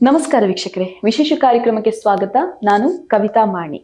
ನಮಸ್ಕಾರ ವೀಕ್ಷಕರೇ. ವಿಶೇಷ ಕಾರ್ಯಕ್ರಮಕ್ಕೆ ಸ್ವಾಗತ. ನಾನು ಕವಿತಾ ಮಾಣಿ.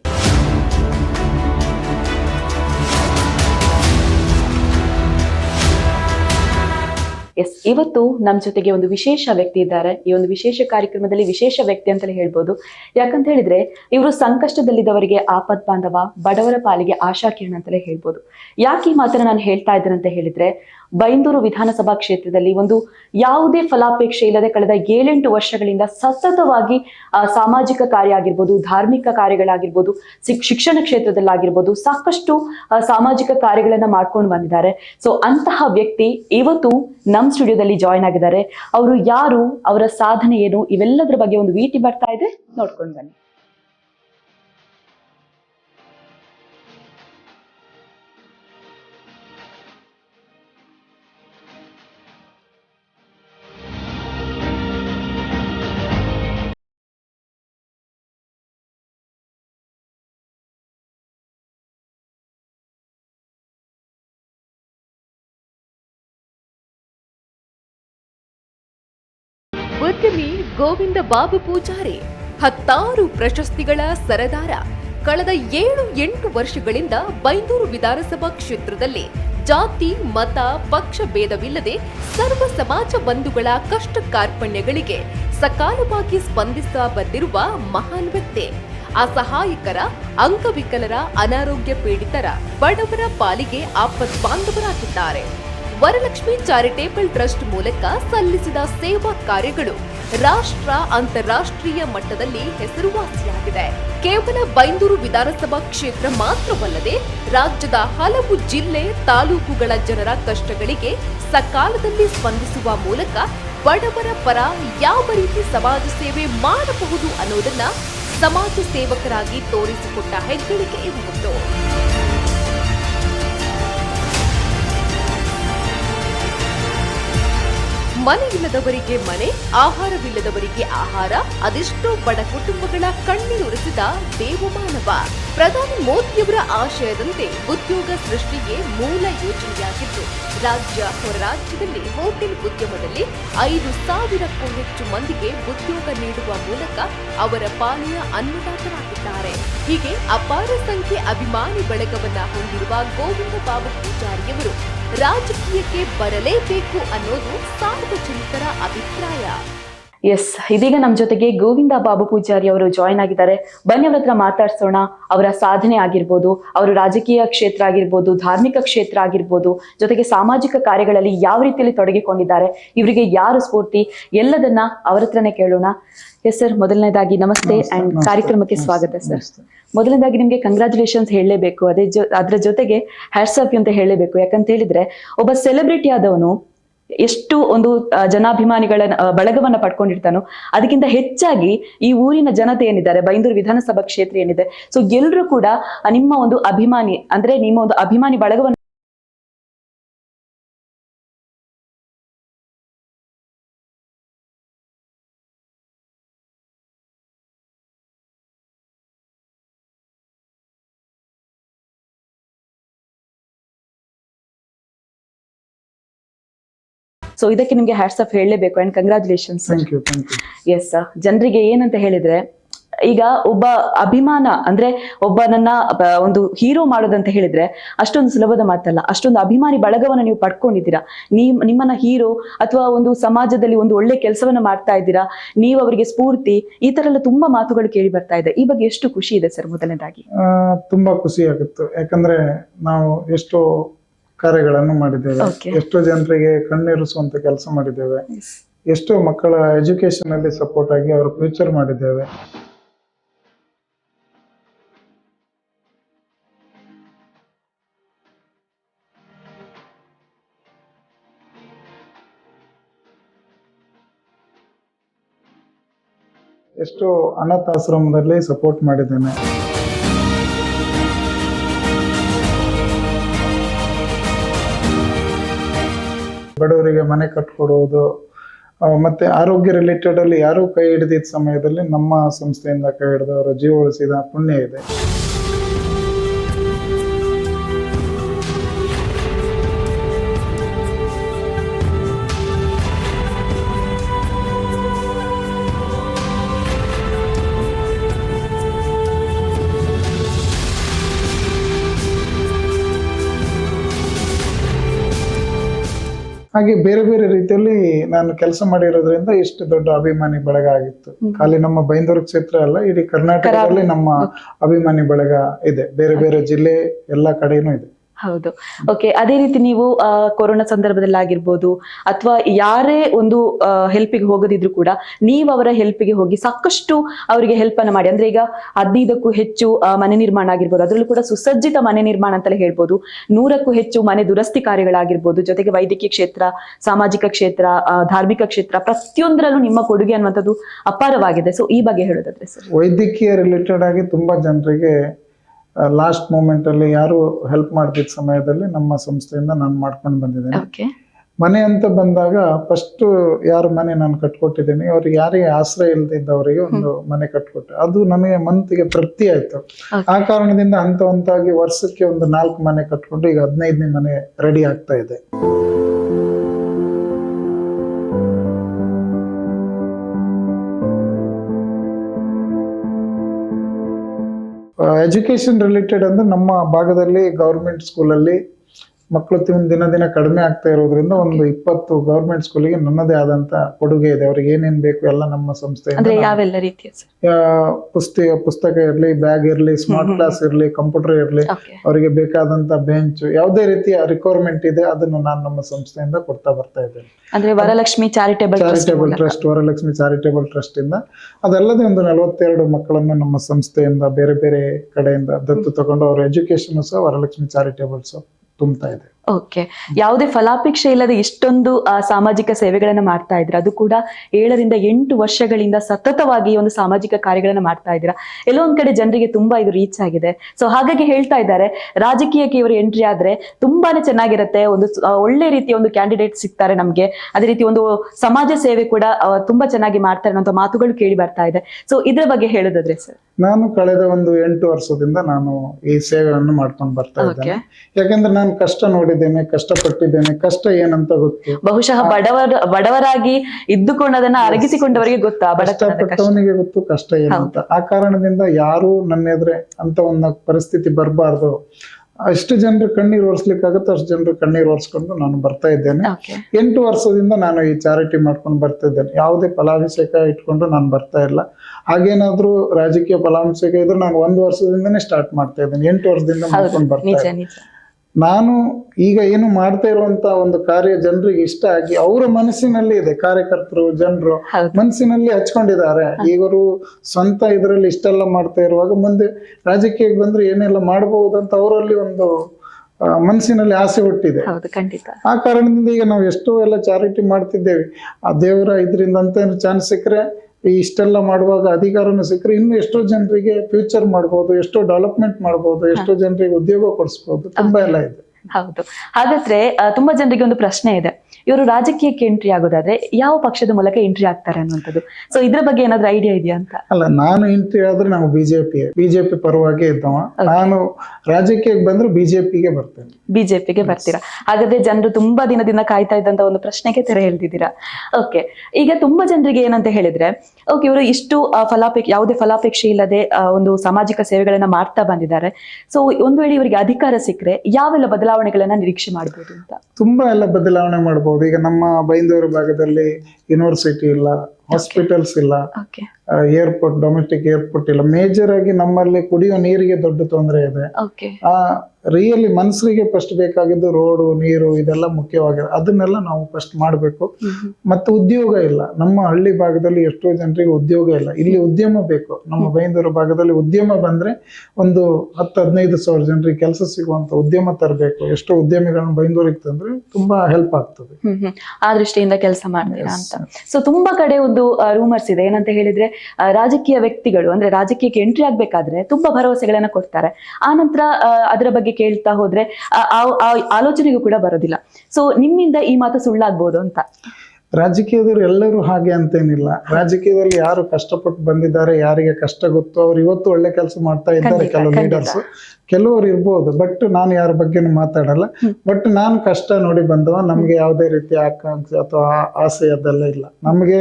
ಎಸ್ ಇವತ್ತು ನಮ್ಮ ಜೊತೆಗೆ ಒಂದು ವಿಶೇಷ ವ್ಯಕ್ತಿ ಇದ್ದಾರೆ. ಈ ಒಂದು ವಿಶೇಷ ಕಾರ್ಯಕ್ರಮದಲ್ಲಿ ವಿಶೇಷ ವ್ಯಕ್ತಿ ಅಂತಲೇ ಹೇಳ್ಬೋದು. ಯಾಕಂತ ಹೇಳಿದ್ರೆ, ಇವರು ಸಂಕಷ್ಟದಲ್ಲಿದ್ದವರಿಗೆ ಆಪತ್ ಬಾಂಧವ, ಬಡವರ ಪಾಲಿಗೆ ಆಶಾ ಕಿರಣ ಅಂತಲೇ ಹೇಳ್ಬೋದು. ಯಾಕೆ ಈ ಮಾತನ್ನ ನಾನು ಹೇಳ್ತಾ ಇದ್ದೇನೆ ಅಂತ ಹೇಳಿದ್ರೆ ಬೈಂದೂರು ವಿಧಾನಸಭಾ ಕ್ಷೇತ್ರದಲ್ಲಿ ಒಂದು ಯಾವುದೇ ಫಲಾಪೇಕ್ಷೆ ಇಲ್ಲದೆ ಕಳೆದ ಏಳೆಂಟು ವರ್ಷಗಳಿಂದ ಸತತವಾಗಿ ಸಾಮಾಜಿಕ ಕಾರ್ಯ ಆಗಿರ್ಬೋದು, ಧಾರ್ಮಿಕ ಕಾರ್ಯಗಳಾಗಿರ್ಬೋದು, ಶಿಕ್- ಶಿಕ್ಷಣ ಕ್ಷೇತ್ರದಲ್ಲಾಗಿರ್ಬೋದು ಸಾಕಷ್ಟು ಸಾಮಾಜಿಕ ಕಾರ್ಯಗಳನ್ನ ಮಾಡ್ಕೊಂಡು ಬಂದಿದ್ದಾರೆ. ಸೊ ಅಂತಹ ವ್ಯಕ್ತಿ ಇವತ್ತು ನಮ್ಮ ಸ್ಟುಡಿಯೋದಲ್ಲಿ ಜಾಯ್ನ್ ಆಗಿದ್ದಾರೆ. ಅವರು ಯಾರು, ಅವರ ಸಾಧನೆ ಏನು, ಇವೆಲ್ಲದರ ಬಗ್ಗೆ ಒಂದು ವೀಟಿ ಬರ್ತಾ ಇದೆ. ನೋಡ್ಕೊಂಡು ಬನ್ನಿ. ಉದ್ಯಮಿ ಗೋವಿಂದ ಬಾಬು ಪೂಜಾರಿ, ಹತ್ತಾರು ಪ್ರಶಸ್ತಿಗಳ ಸರದಾರ. ಕಳೆದ ಏಳು ಎಂಟು ವರ್ಷಗಳಿಂದ ಬೈಂದೂರು ವಿಧಾನಸಭಾ ಕ್ಷೇತ್ರದಲ್ಲಿ ಜಾತಿ, ಮತ, ಪಕ್ಷ ಭೇದವಿಲ್ಲದೆ ಸರ್ವ ಸಮಾಜ ಬಂಧುಗಳ ಕಷ್ಟ ಕಾರ್ಪಣ್ಯಗಳಿಗೆ ಸಕಾಲವಾಗಿ ಸ್ಪಂದಿಸುತ್ತಾ ಬಂದಿರುವ ಮಹಾನ್ ವ್ಯಕ್ತಿ. ಅಸಹಾಯಕರ, ಅಂಗವಿಕಲರ, ಅನಾರೋಗ್ಯ ಪೀಡಿತರ ಬಡವರ ಪಾಲಿಗೆ ಆಪತ್ ಬಾಂಧವರಾಗಿದ್ದಾರೆ. ವರಲಕ್ಷ್ಮಿ ಚಾರಿಟೇಬಲ್ ಟ್ರಸ್ಟ್ ಮೂಲಕ ಸಲ್ಲಿಸಿದ ಸೇವಾ ಕಾರ್ಯಗಳು ರಾಷ್ಟ್ರ ಅಂತಾರಾಷ್ಟ್ರೀಯ ಮಟ್ಟದಲ್ಲಿ ಹೆಸರುವಾಸಿಯಾಗಿದೆ. ಕೇವಲ ಬೈಂದೂರು ವಿಧಾನಸಭಾ ಕ್ಷೇತ್ರ ಮಾತ್ರವಲ್ಲದೆ ರಾಜ್ಯದ ಹಲವು ಜಿಲ್ಲೆ, ತಾಲೂಕುಗಳ ಜನರ ಕಷ್ಟಗಳಿಗೆ ಸಕಾಲದಲ್ಲಿ ಸ್ಪಂದಿಸುವ ಮೂಲಕ ಬಡವರ ಪರ ಯಾವ ರೀತಿ ಸಮಾಜ ಸೇವೆ ಮಾಡಬಹುದು ಅನ್ನೋದನ್ನ ಸಮಾಜ ಸೇವಕರಾಗಿ ತೋರಿಸಿಕೊಟ್ಟ ಹೆಗ್ಗಳಿಕೆ ಇರುವುದು ಮನೆಯಿಲ್ಲದವರಿಗೆ ಮನೆ, ಆಹಾರವಿಲ್ಲದವರಿಗೆ ಆಹಾರ, ಅದೆಷ್ಟೋ ಬಡ ಕುಟುಂಬಗಳ ಕಣ್ಣೀರುರಿಸಿದ ದೇವಮಾನವ. ಪ್ರಧಾನಿ ಮೋದಿಯವರ ಆಶಯದಂತೆ ಉದ್ಯೋಗ ಸೃಷ್ಟಿಗೆ ಮೂಲ ಯೋಜನೆಯಾಗಿದ್ದು, ರಾಜ್ಯ ಹೊರ ರಾಜ್ಯದಲ್ಲಿ ಹೋಟೆಲ್ ಉದ್ಯಮದಲ್ಲಿ ಐದು ಸಾವಿರಕ್ಕೂ ಹೆಚ್ಚು ಮಂದಿಗೆ ಉದ್ಯೋಗ ನೀಡುವ ಮೂಲಕ ಅವರ ಪಾಲಿನ ಅನ್ನದಾತರಾಗಿದ್ದಾರೆ. ಹೀಗೆ ಅಪಾರ ಸಂಖ್ಯೆ ಅಭಿಮಾನಿ ಬಳಗವನ್ನ ಹೊಂದಿರುವ ಗೋವಿಂದ ಬಾಬು ಪೂಜಾರಿಯವರು ರಾಜಕೀಯಕ್ಕೆ ಬರಲೇಬೇಕು ಅನ್ನೋದು ಸಾರ್ವಜನಿಕರ ಅಭಿಪ್ರಾಯ. ಎಸ್ ಇದೀಗ ನಮ್ಮ ಜೊತೆಗೆ ಗೋವಿಂದ ಬಾಬು ಪೂಜಾರಿ ಅವರು ಜಾಯ್ನ್ ಆಗಿದ್ದಾರೆ. ಬನ್ನಿ ಅವ್ರ ಹತ್ರ ಮಾತಾಡ್ಸೋಣ. ಅವರ ಸಾಧನೆ ಆಗಿರ್ಬೋದು ಅವರು ರಾಜಕೀಯ ಕ್ಷೇತ್ರ ಆಗಿರ್ಬೋದು ಧಾರ್ಮಿಕ ಕ್ಷೇತ್ರ ಆಗಿರ್ಬೋದು ಜೊತೆಗೆ ಸಾಮಾಜಿಕ ಕಾರ್ಯಗಳಲ್ಲಿ ಯಾವ ರೀತಿಯಲ್ಲಿ ತೊಡಗಿಕೊಂಡಿದ್ದಾರೆ ಇವರಿಗೆ ಯಾರು ಸ್ಫೂರ್ತಿ ಎಲ್ಲದನ್ನ ಅವರ ಹತ್ರನೇ ಕೇಳೋಣ. ಎಸ್ ಸರ್ ಮೊದಲನೇದಾಗಿ ನಮಸ್ತೆ ನಮಸ್ತೆ, ಅಂಡ್ ಕಾರ್ಯಕ್ರಮಕ್ಕೆ ಸ್ವಾಗತ ಸರ್ ಮೊದಲನೇದಾಗಿ ನಿಮ್ಗೆ ಕಂಗ್ರಾಚುಲೇಷನ್ಸ್ ಹೇಳಲೇಬೇಕು. ಅದೇ ಜೊ ಅದ್ರ ಜೊತೆಗೆ ಹ್ಯಾಟ್ಸ್ ಆಫ್ ಅಂತ ಹೇಳಲೇಬೇಕು. ಯಾಕಂತ ಹೇಳಿದ್ರೆ ಒಬ್ಬ ಸೆಲೆಬ್ರಿಟಿ ಆದವನು ಎಷ್ಟು ಒಂದು ಜನಾಭಿಮಾನಿಗಳ ಬಳಗವನ್ನ ಪಡ್ಕೊಂಡಿರ್ತಾನೋ, ಅದಕ್ಕಿಂತ ಹೆಚ್ಚಾಗಿ ಈ ಊರಿನ ಜನತೆ ಏನಿದ್ದಾರೆ, ಬೈಂದೂರು ವಿಧಾನಸಭಾ ಕ್ಷೇತ್ರ ಏನಿದೆ, ಸೊ ಎಲ್ಲರೂ ಕೂಡ ನಿಮ್ಮ ಒಂದು ಅಭಿಮಾನಿ, ಅಂದ್ರೆ ನಿಮ್ಮ ಒಂದು ಅಭಿಮಾನಿ ಬಳಗವನ್ನ ಸೊ ಇದಕ್ಕೆ ನಿಮ್ಗೆ ಹ್ಯಾಟ್ಸ್ ಆಫ್ ಹೇಳಲೇಬೇಕು ಅಂಡ್ ಕಂಗ್ರಾಚುಲೇಷನ್ಸ್ ಯು ಎಸ್ ಜನರಿಗೆ ಏನಂತ ಹೇಳಿದ್ರೆ ಈಗ ಒಬ್ಬ ಅಭಿಮಾನ ಅಂದ್ರೆ ಒಬ್ಬ ನನ್ನ ಒಂದು ಹೀರೋ ಮಾಡೋದಂತ ಹೇಳಿದ್ರೆ ಅಷ್ಟೊಂದು ಸುಲಭದ ಮಾತಲ್ಲ. ಅಷ್ಟೊಂದು ಅಭಿಮಾನಿ ಬಳಗವನ್ನ ನೀವು ಪಡ್ಕೊಂಡಿದ್ದೀರಾ. ನಿಮ್ ನಿಮ್ಮನ್ನ ಹೀರೋ ಅಥವಾ ಒಂದು ಸಮಾಜದಲ್ಲಿ ಒಂದು ಒಳ್ಳೆ ಕೆಲಸವನ್ನ ಮಾಡ್ತಾ ಇದ್ದೀರಾ. ನೀವು ಅವರಿಗೆ ಸ್ಫೂರ್ತಿ ಈ ತರ ಎಲ್ಲ ತುಂಬಾ ಮಾತುಗಳು ಕೇಳಿ ಬರ್ತಾ ಇದೆ. ಈ ಬಗ್ಗೆ ಎಷ್ಟು ಖುಷಿ ಇದೆ ಸರ್ ಮೊದಲನೇದಾಗಿ? ತುಂಬಾ ಖುಷಿ ಆಗುತ್ತೆ. ಯಾಕಂದ್ರೆ ನಾವು ಎಷ್ಟೋ ಕಾರ್ಯಗಳನ್ನು ಮಾಡಿದ್ದೇವೆ. ಎಷ್ಟೋ ಜನರಿಗೆ ಕಣ್ಣೀರಿಸುವಂತ ಕೆಲಸ ಮಾಡಿದ್ದೇವೆ. ಎಷ್ಟೋ ಮಕ್ಕಳ ಎಜುಕೇಶನ್ ಅಲ್ಲಿ ಸಪೋರ್ಟ್ ಆಗಿ ಅವರ ಫ್ಯೂಚರ್ ಮಾಡಿದ್ದೇವೆ. ಎಷ್ಟೋ ಅನಾಥಾಶ್ರಮದಲ್ಲಿ ಸಪೋರ್ಟ್ ಮಾಡಿದ್ದೇನೆ. ಬಡವರಿಗೆ ಮನೆ ಕಟ್ಕೊಡೋದು ಮತ್ತೆ ಆರೋಗ್ಯ ರಿಲೇಟೆಡ್ ಅಲ್ಲಿ ಯಾರು ಕೈ ಹಿಡಿದಿದ್ದ ಸಮಯದಲ್ಲಿ ನಮ್ಮ ಸಂಸ್ಥೆಯಿಂದ ಕೈ ಹಿಡಿದವರು ಜೀವ ಉಳಿಸಿದ ಪುಣ್ಯ ಇದೆ. ಹಾಗೆ ಬೇರೆ ಬೇರೆ ರೀತಿಯಲ್ಲಿ ನಾನು ಕೆಲಸ ಮಾಡಿರೋದ್ರಿಂದ ಇಷ್ಟು ದೊಡ್ಡ ಅಭಿಮಾನಿ ಬಳಗ ಆಗಿತ್ತು. ಖಾಲಿ ನಮ್ಮ ಬೈಂದೂರು ಕ್ಷೇತ್ರ ಅಲ್ಲ ಇಡೀ ಕರ್ನಾಟಕದಲ್ಲಿ ನಮ್ಮ ಅಭಿಮಾನಿ ಬಳಗ ಇದೆ. ಬೇರೆ ಬೇರೆ ಜಿಲ್ಲೆ ಎಲ್ಲಾ ಕಡೆನೂ ಇದೆ. ಹೌದು. ಓಕೆ ಅದೇ ರೀತಿ ನೀವು ಕೊರೋನಾ ಸಂದರ್ಭದಲ್ಲಿ ಆಗಿರ್ಬೋದು, ಅಥವಾ ಯಾರೇ ಒಂದು ಹೆಲ್ಪಿಗೆ ಹೋಗದಿದ್ರು ಕೂಡ ನೀವು ಅವರ ಹೆಲ್ಪಿಗೆ ಹೋಗಿ ಸಾಕಷ್ಟು ಅವರಿಗೆ ಹೆಲ್ಪ್ ಅನ್ನ ಮಾಡಿ. ಅಂದ್ರೆ ಈಗ ಹದಿನೈದಕ್ಕೂ ಹೆಚ್ಚು ಮನೆ ನಿರ್ಮಾಣ ಆಗಿರ್ಬೋದು, ಅದರಲ್ಲೂ ಕೂಡ ಸುಸಜ್ಜಿತ ಮನೆ ನಿರ್ಮಾಣ ಅಂತಲೇ ಹೇಳ್ಬೋದು. ನೂರಕ್ಕೂ ಹೆಚ್ಚು ಮನೆ ದುರಸ್ತಿ ಕಾರ್ಯಗಳಾಗಿರ್ಬೋದು, ಜೊತೆಗೆ ವೈದ್ಯಕೀಯ ಕ್ಷೇತ್ರ, ಸಾಮಾಜಿಕ ಕ್ಷೇತ್ರ ಧಾರ್ಮಿಕ ಕ್ಷೇತ್ರ, ಪ್ರತಿಯೊಂದರಲ್ಲೂ ನಿಮ್ಮ ಕೊಡುಗೆ ಅನ್ನುವಂಥದ್ದು ಅಪಾರವಾಗಿದೆ. ಸೊ ಈ ಬಗ್ಗೆ ಹೇಳೋದಾದ್ರೆ ಸರ್. ವೈದ್ಯಕೀಯ ರಿಲೇಟೆಡ್ ಆಗಿ ತುಂಬಾ ಜನರಿಗೆ ಲಾಸ್ಟ್ ಮೂಮೆಂಟ್ ಅಲ್ಲಿ ಯಾರು ಹೆಲ್ಪ್ ಮಾಡ್ತಿದ್ದ ಸಮಯದಲ್ಲಿ ನಮ್ಮ ಸಂಸ್ಥೆಯಿಂದ ನಾನು ಮಾಡ್ಕೊಂಡು ಬಂದಿದ್ದೇನೆ. ಮನೆ ಅಂತ ಬಂದಾಗ ಫಸ್ಟ್ ಯಾರ ಮನೆ ನಾನು ಕಟ್ಕೊಟ್ಟಿದ್ದೀನಿ ಅವ್ರಿಗೆ ಯಾರಿಗೆ ಆಶ್ರಯ ಇಲ್ದಿದ್ದವರಿಗೆ ಒಂದು ಮನೆ ಕಟ್ಕೊಟ್ಟೆ. ಅದು ನನಗೆ ಮನಸ್ಸಿಗೆ ತೃಪ್ತಿ ಆಯ್ತು. ಆ ಕಾರಣದಿಂದ ಹಂತ ಹಂತವಾಗಿ ವರ್ಷಕ್ಕೆ ಒಂದು ನಾಲ್ಕು ಮನೆ ಕಟ್ಕೊಂಡು ಈಗ ಹದಿನೈದನೇ ಮನೆ ರೆಡಿ ಆಗ್ತಾ ಇದೆ. ಎಜುಕೇಶನ್ ರಿಲೇಟೆಡ್ ಅಂದ್ರೆ ನಮ್ಮ ಭಾಗದಲ್ಲಿ ಗೌರ್ಮೆಂಟ್ ಸ್ಕೂಲಲ್ಲಿ ಮಕ್ಕಳು ದಿನ ದಿನ ಕಡಿಮೆ ಆಗ್ತಾ ಇರೋದ್ರಿಂದ ಒಂದು ಇಪ್ಪತ್ತು ಗೌರ್ಮೆಂಟ್ ಸ್ಕೂಲಿಗೆ ನನ್ನದೇ ಆದಂತ ಕೊಡುಗೆ ಇದೆ. ಅವ್ರಿಗೆ ಏನೇನ್ ಬೇಕು ಎಲ್ಲ ನಮ್ಮ ಸಂಸ್ಥೆಯಿಂದ ಅಂದ್ರೆ ಯಾವೆಲ್ಲ ರೀತಿಯ ಸರ್ ಪುಸ್ತಕ ಇರಲಿ ಬ್ಯಾಗ್ ಇರಲಿ ಸ್ಮಾರ್ಟ್ ಕ್ಲಾಸ್ ಇರಲಿ ಕಂಪ್ಯೂಟರ್ ಇರಲಿ ಅವರಿಗೆ ಬೇಕಾದಂತ ಬೆಂಚ್ ಯಾವುದೇ ರೀತಿಯ ರಿಕ್ವೈರ್ಮೆಂಟ್ ಇದೆ ಅದನ್ನು ನಾನು ನಮ್ಮ ಸಂಸ್ಥೆಯಿಂದ ಕೊಡ್ತಾ ಬರ್ತಾ ಇದ್ದೇನೆ. ಅಂದ್ರೆ Varalakshmi charitable charitable trust Varalakshmi charitable trust ಇಂದ. ಅದಲ್ಲದೆ ಒಂದು ನಲವತ್ತೆರಡು ಮಕ್ಕಳನ್ನು ನಮ್ಮ ಸಂಸ್ಥೆಯಿಂದ ಬೇರೆ ಬೇರೆ ಕಡೆಯಿಂದ ದತ್ತು ತಗೊಂಡು ಅವರ ಎಜುಕೇಶನ್ ಸಹ ವರಲಕ್ಷ್ಮಿ ಚಾರಿಟೇಬಲ್ಸ್ ತುಂಬ್ತಾ ಇದೆ ಓಕೆ ಯಾವುದೇ ಫಲಾಪೇಕ್ಷೆ ಇಲ್ಲದೆ ಇಷ್ಟೊಂದು ಸಾಮಾಜಿಕ ಸೇವೆಗಳನ್ನ ಮಾಡ್ತಾ ಇದ್ರ ಅದು ಕೂಡ ಏಳರಿಂದ ಎಂಟು ವರ್ಷಗಳಿಂದ ಸತತವಾಗಿ ಒಂದು ಸಾಮಾಜಿಕ ಕಾರ್ಯಗಳನ್ನ ಮಾಡ್ತಾ ಇದ್ದೀರಾ? ಎಲ್ಲೋ ಒಂದ್ ಕಡೆ ಜನರಿಗೆ ತುಂಬಾ ಇದು ರೀಚ್ ಆಗಿದೆ. ಸೊ ಹಾಗಾಗಿ ಹೇಳ್ತಾ ಇದ್ದಾರೆ ರಾಜಕೀಯಕ್ಕೆ ಇವರು ಎಂಟ್ರಿ ಆದ್ರೆ ತುಂಬಾನೇ ಚೆನ್ನಾಗಿರುತ್ತೆ. ಒಂದು ಒಳ್ಳೆ ರೀತಿಯ ಒಂದು ಕ್ಯಾಂಡಿಡೇಟ್ ಸಿಗ್ತಾರೆ ನಮ್ಗೆ. ಅದೇ ರೀತಿ ಒಂದು ಸಮಾಜ ಸೇವೆ ಕೂಡ ತುಂಬಾ ಚೆನ್ನಾಗಿ ಮಾಡ್ತಾರೆ ಅನ್ನೋ ಮಾತುಗಳು ಕೇಳಿ ಬರ್ತಾ ಇದೆ. ಸೊ ಇದ್ರ ಬಗ್ಗೆ ಹೇಳೋದಾದ್ರೆ ಸರ್. ನಾನು ಕಳೆದ ಒಂದು ಎಂಟು ವರ್ಷದಿಂದ ನಾನು ಈ ಸೇವೆಗಳನ್ನು ಮಾಡ್ಕೊಂಡು ಬರ್ತಾ ಇದ್ದೇನೆ. ಯಾಕಂದ್ರೆ ನಾನು ಕಷ್ಟ ನೋಡಿದ್ದೇನೆ ಕಷ್ಟಪಟ್ಟಿದ್ದೇನೆ ಕಷ್ಟ ಏನಂತ ಗೊತ್ತು. ಬಹುಶಃ ಬಡವರ ಬಡವರಾಗಿ ಇದ್ದುಕೊಂಡದನ್ನ ಅರಗಿಸಿಕೊಂಡವರಿಗೆ ಗೊತ್ತಾ? ಕಷ್ಟಪಟ್ಟವನಿಗೆ ಗೊತ್ತು ಕಷ್ಟ ಏನಂತ. ಆ ಕಾರಣದಿಂದ ಯಾರು ನನ್ನ ಎದುರೆ ಅಂತ ಒಂದು ಪರಿಸ್ಥಿತಿ ಬರಬಾರ್ದು. ಅಷ್ಟು ಜನರು ಕಣ್ಣೀರು ಒರೆಸ್ಲಿಕ್ಕಾಗತ್ತೆ ಅಷ್ಟು ಜನರು ಕಣ್ಣೀರು ಒರೆಸ್ಕೊಂಡು ನಾನು ಬರ್ತಾ ಇದ್ದೇನೆ. ಎಂಟು ವರ್ಷದಿಂದ ನಾನು ಈ ಚಾರಿಟಿ ಮಾಡ್ಕೊಂಡು ಬರ್ತಾ ಇದ್ದೇನೆ. ಯಾವುದೇ ಫಲಾಭಿಷೇಕ ಇಟ್ಕೊಂಡು ನಾನು ಬರ್ತಾ ಇಲ್ಲ. ಹಾಗೇನಾದ್ರೂ ರಾಜಕೀಯ ಫಲಾಭಿಷೇಕ ಇದ್ರೆ ನಾನು ಒಂದು ವರ್ಷದಿಂದನೇ ಸ್ಟಾರ್ಟ್ ಮಾಡ್ತಾ ಇದ್ದೇನೆ. ಎಂಟು ವರ್ಷದಿಂದ ಮಾಡ್ಕೊಂಡು ಬರ್ತಾ ಇದ್ದೇನೆ. ನಾನು ಈಗ ಏನು ಮಾಡ್ತಾ ಇರುವಂತ ಒಂದು ಕಾರ್ಯ ಜನರಿಗೆ ಇಷ್ಟ ಆಗಿ ಅವರ ಮನಸ್ಸಿನಲ್ಲಿ ಇದೆ ಕಾರ್ಯಕರ್ತರು ಜನರು ಮನಸ್ಸಿನಲ್ಲಿ ಹಚ್ಕೊಂಡಿದ್ದಾರೆ. ಇವರು ಸ್ವಂತ ಇದರಲ್ಲಿ ಇಷ್ಟೆಲ್ಲ ಮಾಡ್ತಾ ಇರುವಾಗ ಮುಂದೆ ರಾಜಕೀಯಕ್ಕೆ ಬಂದ್ರೆ ಏನೆಲ್ಲ ಮಾಡಬಹುದು ಅಂತ ಅವರಲ್ಲಿ ಒಂದು ಮನಸ್ಸಿನಲ್ಲಿ ಆಸೆ ಹುಟ್ಟಿದೆ. ಆ ಕಾರಣದಿಂದ ಈಗ ನಾವು ಎಷ್ಟೋ ಎಲ್ಲ ಚಾರಿಟಿ ಮಾಡ್ತಿದ್ದೇವೆ. ಆ ದೇವರ ಇದರಿಂದ ಅಂತ ಚಾನ್ಸ್ ಸಿಕ್ಕರೆ ಇಷ್ಟೆಲ್ಲ ಮಾಡುವಾಗ ಅಧಿಕಾರನು ಸಿಕ್ಕರೆ ಇನ್ನು ಎಷ್ಟೋ ಜನರಿಗೆ ಫ್ಯೂಚರ್ ಮಾಡ್ಬೋದು ಎಷ್ಟೋ ಡೆವಲಪ್ಮೆಂಟ್ ಮಾಡ್ಬೋದು ಎಷ್ಟೋ ಜನರಿಗೆ ಉದ್ಯೋಗ ಕೊಡಿಸ್ಬೋದು ತುಂಬಾ ಎಲ್ಲ ಇದೆ. ಹೌದು. ಹಾಗಾದ್ರೆ ತುಂಬಾ ಜನರಿಗೆ ಒಂದು ಪ್ರಶ್ನೆ ಇದೆ. ಇವರು ರಾಜಕೀಯಕ್ಕೆ ಎಂಟ್ರಿ ಆಗೋದಾದ್ರೆ ಯಾವ ಪಕ್ಷದ ಮೂಲಕ ಎಂಟ್ರಿ ಆಗ್ತಾರೆ ಅನ್ನುವಂಥದ್ದು. ಸೊ ಇದ್ರ ಬಗ್ಗೆ ಏನಾದ್ರೂ ಐಡಿಯಾ ಇದೆಯಾ ಅಂತ? ಅಲ್ಲ ನಾನು ಎಂಟ್ರಿ ಆದ್ರೆ ನಾವು ಬಿಜೆಪಿ ಬಿಜೆಪಿ ಪರವಾಗಿ ಇದ್ದವ. ನಾನು ರಾಜಕೀಯಕ್ಕೆ ಬಂದ್ರೆ ಬಿಜೆಪಿಗೆ ಬರ್ತೇನೆ. ಬಿಜೆಪಿಗೆ ಬರ್ತೀರಾ? ಹಾಗಾದ್ರೆ ಜನರು ತುಂಬಾ ದಿನದಿಂದ ಕಾಯ್ತಾ ಇದ್ದಂತ ಒಂದು ಪ್ರಶ್ನೆಗೆ ತೆರೆ ಹೇಳ್ತಿದ್ದೀರಾ? ಓಕೆ ಈಗ ತುಂಬಾ ಜನರಿಗೆ ಏನಂತ ಹೇಳಿದ್ರೆ ಓಕೆ ಇವರು ಇಷ್ಟು ಫಲಾಪೇಕ್ಷೆ ಯಾವುದೇ ಫಲಾಪೇಕ್ಷೆ ಇಲ್ಲದೆ ಒಂದು ಸಾಮಾಜಿಕ ಸೇವೆಗಳನ್ನ ಮಾಡ್ತಾ ಬಂದಿದ್ದಾರೆ. ಸೊ ಒಂದು ವೇಳೆ ಇವರಿಗೆ ಅಧಿಕಾರ ಸಿಕ್ಕರೆ ಯಾವೆಲ್ಲ ಬದಲಾವಣೆಗಳನ್ನ ನಿರೀಕ್ಷೆ ಮಾಡಬಹುದು ಅಂತ? ತುಂಬಾ ಎಲ್ಲ ಬದಲಾವಣೆ ಮಾಡ್ಬೋದು ಈಗ ನಮ್ಮ ಬೈಂದೂರು ಭಾಗದಲ್ಲಿ ಯೂನಿವರ್ಸಿಟಿ ಇಲ್ಲ ಹಾಸ್ಪಿಟಲ್ಸ್ ಇಲ್ಲ. ಏರ್ಪೋರ್ಟ್ ಡೊಮೆಸ್ಟಿಕ್ ಏರ್ಪೋರ್ಟ್ ಇಲ್ಲ ಮೇಜರ್ ಆಗಿ ನಮ್ಮಲ್ಲಿ ಕುಡಿಯೋ ನೀರಿಗೆ ದೊಡ್ಡ ತೊಂದರೆ ಇದೆ. ಆ ರಿಯಲಿ ಮನುಷ್ಯರಿಗೆ ಫಸ್ಟ್ ಬೇಕಾಗಿದ್ದು ರೋಡು ನೀರು ಇದೆಲ್ಲ ಮುಖ್ಯವಾಗಿದೆ ಅದನ್ನೆಲ್ಲ ನಾವು ಫಸ್ಟ್ ಮಾಡಬೇಕು. ಮತ್ತು ಉದ್ಯೋಗ ಇಲ್ಲ. ನಮ್ಮ ಹಳ್ಳಿ ಭಾಗದಲ್ಲಿ ಎಷ್ಟೋ ಜನರಿಗೆ ಉದ್ಯೋಗ ಇಲ್ಲ. ಇಲ್ಲಿ ಉದ್ಯಮ ಬೇಕು. ನಮ್ಮ ಬೈಂದೂರು ಭಾಗದಲ್ಲಿ ಉದ್ಯಮ ಬಂದ್ರೆ ಒಂದು ಹತ್ತು ಹದಿನೈದು ಸಾವಿರ ಜನರಿಗೆ ಕೆಲಸ ಸಿಗುವಂತ ಉದ್ಯಮ ತರಬೇಕು. ಎಷ್ಟೋ ಉದ್ಯಮಿಗಳನ್ನ ಬೈಂದೂರಿಗೆ ತಂದ್ರೆ ತುಂಬಾ ಹೆಲ್ಪ್ ಆಗ್ತದೆ. ಆ ದೃಷ್ಟಿಯಿಂದ ಕೆಲಸ ಮಾಡ್ತೀರಾ ಅಂತ. ಸೊ ತುಂಬಾ ಕಡೆ ಒಂದು ರೂಮರ್ಸ್ ಇದೆ. ಏನಂತ ಹೇಳಿದ್ರೆ ರಾಜಕೀಯ ವ್ಯಕ್ತಿಗಳು ಅಂದ್ರೆ ರಾಜಕೀಯಕ್ಕೆ ಎಂಟ್ರಿ ಆಗ್ಬೇಕಾದ್ರೆ ತುಂಬಾ ಭರವಸೆಗಳನ್ನ ಕೊಡ್ತಾರೆ. ಆ ನಂತರ ಅದರ ಬಗ್ಗೆ ಕೇಳ್ತಾ ಹೋದ್ರೆ ಆಲೋಚನೆಗೂ ಕೂಡ ಬರೋದಿಲ್ಲ. ಸೊ ನಿಮ್ಮಿಂದ ಈ ಮಾತು ಸುಳ್ಳಾಗ್ಬೋದು ಅಂತ. ರಾಜಕೀಯದವರು ಎಲ್ಲರೂ ಹಾಗೆ ಅಂತೇನಿಲ್ಲ. ರಾಜಕೀಯದಲ್ಲಿ ಯಾರು ಕಷ್ಟಪಟ್ಟು ಬಂದಿದ್ದಾರೆ ಯಾರಿಗೆ ಕಷ್ಟ ಗೊತ್ತು ಅವ್ರು ಇವತ್ತು ಒಳ್ಳೆ ಕೆಲಸ ಮಾಡ್ತಾ ಇದ್ದಾರೆ ಕೆಲವು. ಲೀಡರ್ಸ್ ಕೆಲವರು ಇರ್ಬೋದು ಬಟ್ ನಾನು ಯಾರ ಬಗ್ಗೆನೂ ಮಾತಾಡಲ್ಲ. ಬಟ್ ನಾನು ಕಷ್ಟ ನೋಡಿ ಬಂದವ ನಮ್ಗೆ ಯಾವುದೇ ರೀತಿಯ ಆಕಾಂಕ್ಷೆ ಅಥವಾ ಆಸೆ ಅದೆಲ್ಲ ಇಲ್ಲ. ನಮಗೆ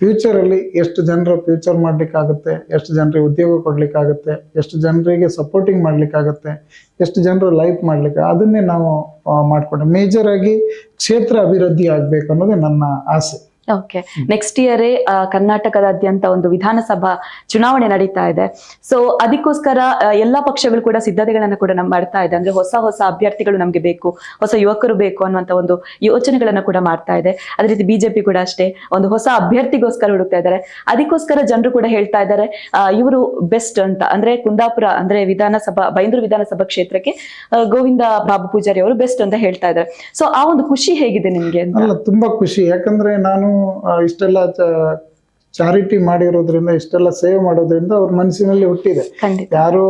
ಫ್ಯೂಚರ್ ಅಲ್ಲಿ ಎಷ್ಟು ಜನರು ಫ್ಯೂಚರ್ ಮಾಡ್ಲಿಕ್ಕಾಗುತ್ತೆ, ಎಷ್ಟು ಜನರಿಗೆ ಉದ್ಯೋಗ ಕೊಡಲಿಕ್ಕಾಗುತ್ತೆ, ಎಷ್ಟು ಜನರಿಗೆ ಸಪೋರ್ಟಿಂಗ್ ಮಾಡ್ಲಿಕ್ಕಾಗುತ್ತೆ, ಎಷ್ಟು ಜನರು ಲೈಫ್ ಮಾಡ್ಲಿಕ್ಕೆ, ಅದನ್ನೇ ನಾವು ಮಾಡ್ಕೊಂಡೆ. ಆಗಿ ಕ್ಷೇತ್ರ ಅಭಿವೃದ್ಧಿ ಆಗಬೇಕು ಅನ್ನೋದೇ ನನ್ನ ಆಸೆ. ಓಕೆ ನೆಕ್ಸ್ಟ್ ಇಯರೇ ಕರ್ನಾಟಕದಾದ್ಯಂತ ಒಂದು ವಿಧಾನಸಭಾ ಚುನಾವಣೆ ನಡೀತಾ ಇದೆ. ಸೊ ಅದಕ್ಕೋಸ್ಕರ ಎಲ್ಲಾ ಪಕ್ಷಗಳು ಕೂಡ ಸಿದ್ಧತೆಗಳನ್ನ ಕೂಡ ನಮ್ ಮಾಡ್ತಾ ಇದೆ. ಅಂದ್ರೆ ಹೊಸ ಹೊಸ ಅಭ್ಯರ್ಥಿಗಳು ನಮ್ಗೆ ಬೇಕು ಹೊಸ ಯುವಕರು ಬೇಕು ಅನ್ನುವಂತ ಒಂದು ಯೋಚನೆಗಳನ್ನ ಕೂಡ ಮಾಡ್ತಾ ಇದೆ. ಅದೇ ರೀತಿ ಬಿಜೆಪಿ ಕೂಡ ಅಷ್ಟೇ ಒಂದು ಹೊಸ ಅಭ್ಯರ್ಥಿಗೋಸ್ಕರ ಹುಡುಕ್ತಾ ಇದ್ದಾರೆ. ಅದಕ್ಕೋಸ್ಕರ ಜನರು ಕೂಡ ಹೇಳ್ತಾ ಇದ್ದಾರೆ ಇವರು ಬೆಸ್ಟ್ ಅಂತ. ಅಂದ್ರೆ ಕುಂದಾಪುರ ಅಂದ್ರೆ ವಿಧಾನಸಭಾ ಬೈಂದೂರು ವಿಧಾನಸಭಾ ಕ್ಷೇತ್ರಕ್ಕೆ ಗೋವಿಂದ ಬಾಬು ಪೂಜಾರಿ ಅವರು ಬೆಸ್ಟ್ ಅಂತ ಹೇಳ್ತಾ ಇದ್ದಾರೆ. ಸೊ ಆ ಒಂದು ಖುಷಿ ಹೇಗಿದೆ ನಿಮ್ಗೆ ತುಂಬಾ ಖುಷಿ. ಯಾಕಂದ್ರೆ ನಾನು ಇಷ್ಟೆಲ್ಲ ಚಾರಿಟಿ ಮಾಡಿರೋದ್ರಿಂದ ಇಷ್ಟೆಲ್ಲ ಸೇವ್ ಮಾಡೋದ್ರಿಂದ ಅವ್ರ ಮನಸ್ಸಿನಲ್ಲಿ ಹುಟ್ಟಿದೆ. ಯಾರು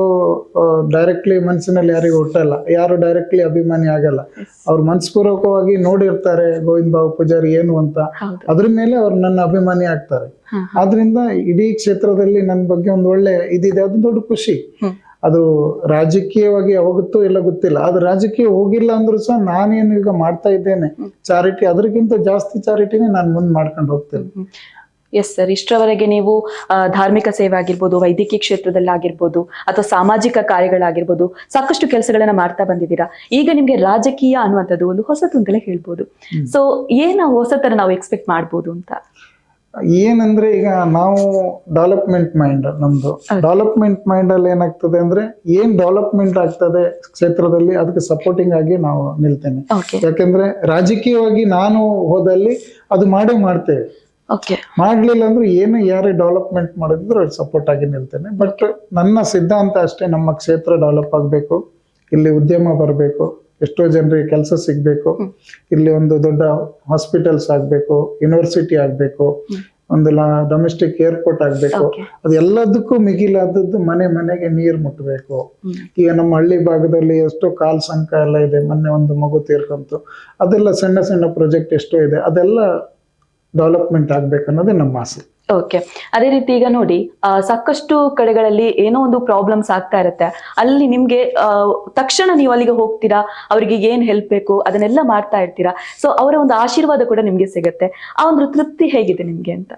ಡೈರೆಕ್ಟ್ಲಿ ಮನಸ್ಸಿನಲ್ಲಿ ಯಾರಿಗೂ ಹುಟ್ಟಲ್ಲ. ಯಾರು ಡೈರೆಕ್ಟ್ಲಿ ಅಭಿಮಾನಿ ಆಗಲ್ಲ. ಅವ್ರು ಮನಸ್ಪೂರ್ವಕವಾಗಿ ನೋಡಿರ್ತಾರೆ ಗೋವಿಂದ ಬಾಬು ಪೂಜಾರಿ ಏನು ಅಂತ. ಅದ್ರ ಮೇಲೆ ಅವ್ರು ನನ್ನ ಅಭಿಮಾನಿ ಆಗ್ತಾರೆ. ಆದ್ರಿಂದ ಇಡೀ ಕ್ಷೇತ್ರದಲ್ಲಿ ನನ್ನ ಬಗ್ಗೆ ಒಂದು ಒಳ್ಳೆ ಇದಿದೆ. ಅದು ದೊಡ್ಡ ಖುಷಿ. ಅದು ರಾಜಕೀಯವಾಗಿ ಯಾವಾಗುತ್ತೋ ಇಲ್ಲ ಗೊತ್ತಿಲ್ಲ. ಅದು ರಾಜಕೀಯ ಹೋಗಿಲ್ಲ ಅಂದ್ರು ಸಹ ನಾನೇನು ಈಗ ಮಾಡ್ತಾ ಇದ್ದೇನೆ. ಚಾರಿಟಿ ಅದಕ್ಕಿಂತ ಜಾಸ್ತಿ ಚಾರಿಟಿನೇ ನಾನು ಮುಂದೆ ಮಾಡ್ಕೊಂಡು ಹೋಗ್ತೇನೆ. ಎಸ್ ಸರ್ ಇಷ್ಟರವರೆಗೆ ನೀವು ಧಾರ್ಮಿಕ ಸೇವೆ ಆಗಿರ್ಬೋದು ವೈದ್ಯಕೀಯ ಕ್ಷೇತ್ರದಲ್ಲಿ ಆಗಿರ್ಬೋದು ಅಥವಾ ಸಾಮಾಜಿಕ ಕಾರ್ಯಗಳಾಗಿರ್ಬೋದು ಸಾಕಷ್ಟು ಕೆಲಸಗಳನ್ನ ಮಾಡ್ತಾ ಬಂದಿದ್ದೀರಾ. ಈಗ ನಿಮ್ಗೆ ರಾಜಕೀಯ ಅನ್ನುವಂಥದ್ದು ಒಂದು ಹೊಸತು ಅಂತಲೇ ಹೇಳ್ಬೋದು ಸೊ ಏನ ಹೊಸತರ ನಾವು ಎಕ್ಸ್ಪೆಕ್ಟ್ ಮಾಡ್ಬೋದು ಅಂತ? ಏನಂದ್ರೆ ಈಗ ನಾವು ಡೆವಲಪ್ಮೆಂಟ್ ಮೈಂಡ್ ನಮ್ದು. ಡೆವಲಪ್ಮೆಂಟ್ ಮೈಂಡ್ ಅಲ್ಲಿ ಏನಾಗ್ತದೆ ಅಂದ್ರೆ ಏನ್ ಡೆವಲಪ್ಮೆಂಟ್ ಆಗ್ತದೆ ಕ್ಷೇತ್ರದಲ್ಲಿ ಅದಕ್ಕೆ ಸಪೋರ್ಟಿಂಗ್ ಆಗಿ ನಾವು ನಿಲ್ತೇನೆ. ಯಾಕಂದ್ರೆ ರಾಜಕೀಯವಾಗಿ ನಾನು ಹೋದಲ್ಲಿ ಅದು ಮಾಡೇ ಮಾಡ್ತೇವೆ. ಮಾಡ್ಲಿಲ್ಲ ಅಂದ್ರೆ ಏನು ಯಾರೇ ಡೆವಲಪ್ಮೆಂಟ್ ಮಾಡಿದ್ರು ಅದು ಸಪೋರ್ಟ್ ಆಗಿ ನಿಲ್ತೇನೆ. ಬಟ್ ನನ್ನ ಸಿದ್ಧಾಂತ ಅಷ್ಟೇ ನಮ್ಮ ಕ್ಷೇತ್ರ ಡೆವಲಪ್ ಆಗಬೇಕು ಇಲ್ಲಿ ಉದ್ಯಮ ಬರಬೇಕು ಎಷ್ಟೋ ಜನರಿಗೆ ಕೆಲಸ ಸಿಗಬೇಕು. ಇಲ್ಲಿ ಒಂದು ದೊಡ್ಡ ಹಾಸ್ಪಿಟಲ್ಸ್ ಆಗಬೇಕು ಯೂನಿವರ್ಸಿಟಿ ಆಗಬೇಕು ಒಂದು ಡೊಮೆಸ್ಟಿಕ್ ಏರ್ಪೋರ್ಟ್ ಆಗಬೇಕು. ಅದೆಲ್ಲದಕ್ಕೂ ಮಿಗಿಲಾದದ್ದು ಮನೆ ಮನೆಗೆ ನೀರು ಮುಟ್ಟಬೇಕು ಈಗ ನಮ್ಮ ಹಳ್ಳಿ ಭಾಗದಲ್ಲಿ ಎಷ್ಟೋ ಕಾಲ್ ಸಂಕ ಎಲ್ಲ ಇದೆ ಮೊನ್ನೆ ಒಂದು ಮಗು ತೀರ್ಕೊಂತು. ಅದೆಲ್ಲ ಸಣ್ಣ ಸಣ್ಣ ಪ್ರಾಜೆಕ್ಟ್ ಎಷ್ಟೋ ಇದೆ. ಅದೆಲ್ಲ ಡೆವಲಪ್ಮೆಂಟ್ ಆಗ್ಬೇಕು ಅನ್ನೋದೇ ನಮ್ಮ ಆಸೆ. ಓಕೆ ಅದೇ ರೀತಿ ಈಗ ನೋಡಿ ಸಾಕಷ್ಟು ಕಡೆಗಳಲ್ಲಿ ಏನೋ ಒಂದು ಪ್ರಾಬ್ಲಮ್ಸ್ ಆಗ್ತಾ ಇರುತ್ತೆ. ಅಲ್ಲಿ ನಿಮ್ಗೆ ತಕ್ಷಣ ನೀವು ಅಲ್ಲಿಗೆ ಹೋಗ್ತೀರಾ? ಅವರಿಗೆ ಏನ್ ಹೆಲ್ಪ್ ಬೇಕು? ಅದನ್ನೆಲ್ಲ ಮಾಡ್ತಾ ಇರ್ತೀರಾ? ಸೊ ಅವರ ಒಂದು ಆಶೀರ್ವಾದ ಕೂಡ ನಿಮ್ಗೆ ಸಿಗುತ್ತೆ. ಆ ಒಂದು ತೃಪ್ತಿ ಹೇಗಿದೆ ನಿಮ್ಗೆ ಅಂತ?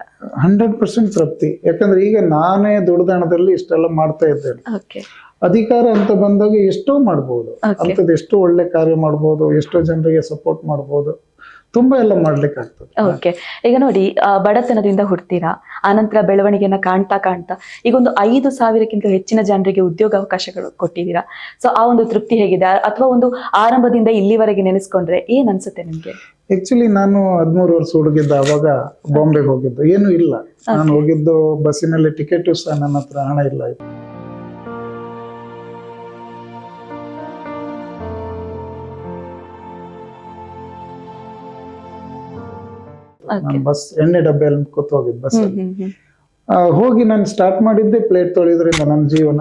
ಹಂಡ್ರೆಡ್ ಪರ್ಸೆಂಟ್ ತೃಪ್ತಿ. ಯಾಕಂದ್ರೆ ಈಗ ನಾನೇ ದುಡ್ದಾಣದಲ್ಲಿ ಇಷ್ಟೆಲ್ಲ ಮಾಡ್ತಾ ಇದ್ದೇನೆ. ಅಧಿಕಾರ ಅಂತ ಬಂದಾಗ ಎಷ್ಟೋ ಮಾಡ್ಬೋದು. ಅಂತದ್ದು ಎಷ್ಟೋ ಒಳ್ಳೆ ಕಾರ್ಯ ಮಾಡ್ಬೋದು ಎಷ್ಟೋ ಜನರಿಗೆ ಸಪೋರ್ಟ್ ಮಾಡ್ಬೋದು. ತುಂಬಾ ಎಲ್ಲ ಮಾಡ್ಲಿಕ್ಕೆ ಆಗ್ತದೆ. ಓಕೆ ಈಗ ನೋಡಿ ಬಡತನದಿಂದ ಹುಡ್ತೀರಾ? ಆನಂತರ ಬೆಳವಣಿಗೆಯನ್ನ ಕಾಣ್ತಾ ಕಾಣ್ತಾ ಈಗ ಒಂದು ಐದು ಸಾವಿರಕ್ಕಿಂತ ಹೆಚ್ಚಿನ ಜನರಿಗೆ ಉದ್ಯೋಗ ಅವಕಾಶಗಳು ಕೊಟ್ಟಿದ್ದೀರಾ? ಸೊ ಆ ಒಂದು ತೃಪ್ತಿ ಹೇಗಿದೆ? ಅಥವಾ ಒಂದು ಆರಂಭದಿಂದ ಇಲ್ಲಿವರೆಗೆ ನೆನೆಸ್ಕೊಂಡ್ರೆ ಏನ್ ಅನ್ಸುತ್ತೆ ನಿಮ್ಗೆ? ಆಕ್ಚುಲಿ ನಾನು ಹದಿಮೂರು ವರ್ಷ ಹುಡುಗಿದ್ದ ಅವಾಗ ಬಾಂಬೆಗೆ ಹೋಗಿದ್ದು. ಏನು ಇಲ್ಲ. ನಾನು ಹೋಗಿದ್ದು ಬಸ್ಸಿನಲ್ಲಿ ಟಿಕೆಟ್ ಸಹ ನನ್ನ ಹತ್ರ ಹಣ ಇಲ್ಲ. ನಾನು ಬಸ್ ಎಣ್ಣೆ ಡಬ್ಬೆಯಲ್ಲಿ ಕೂತ್ ಹೋಗಿದ್ದು ಬಸ್ ಹೋಗಿ ನಾನು ಸ್ಟಾರ್ಟ್ ಮಾಡಿದ್ದೆ ಪ್ಲೇಟ್ ತೊಳೆಯೋದ್ರಿಂದ ನನ್ನ ಜೀವನ.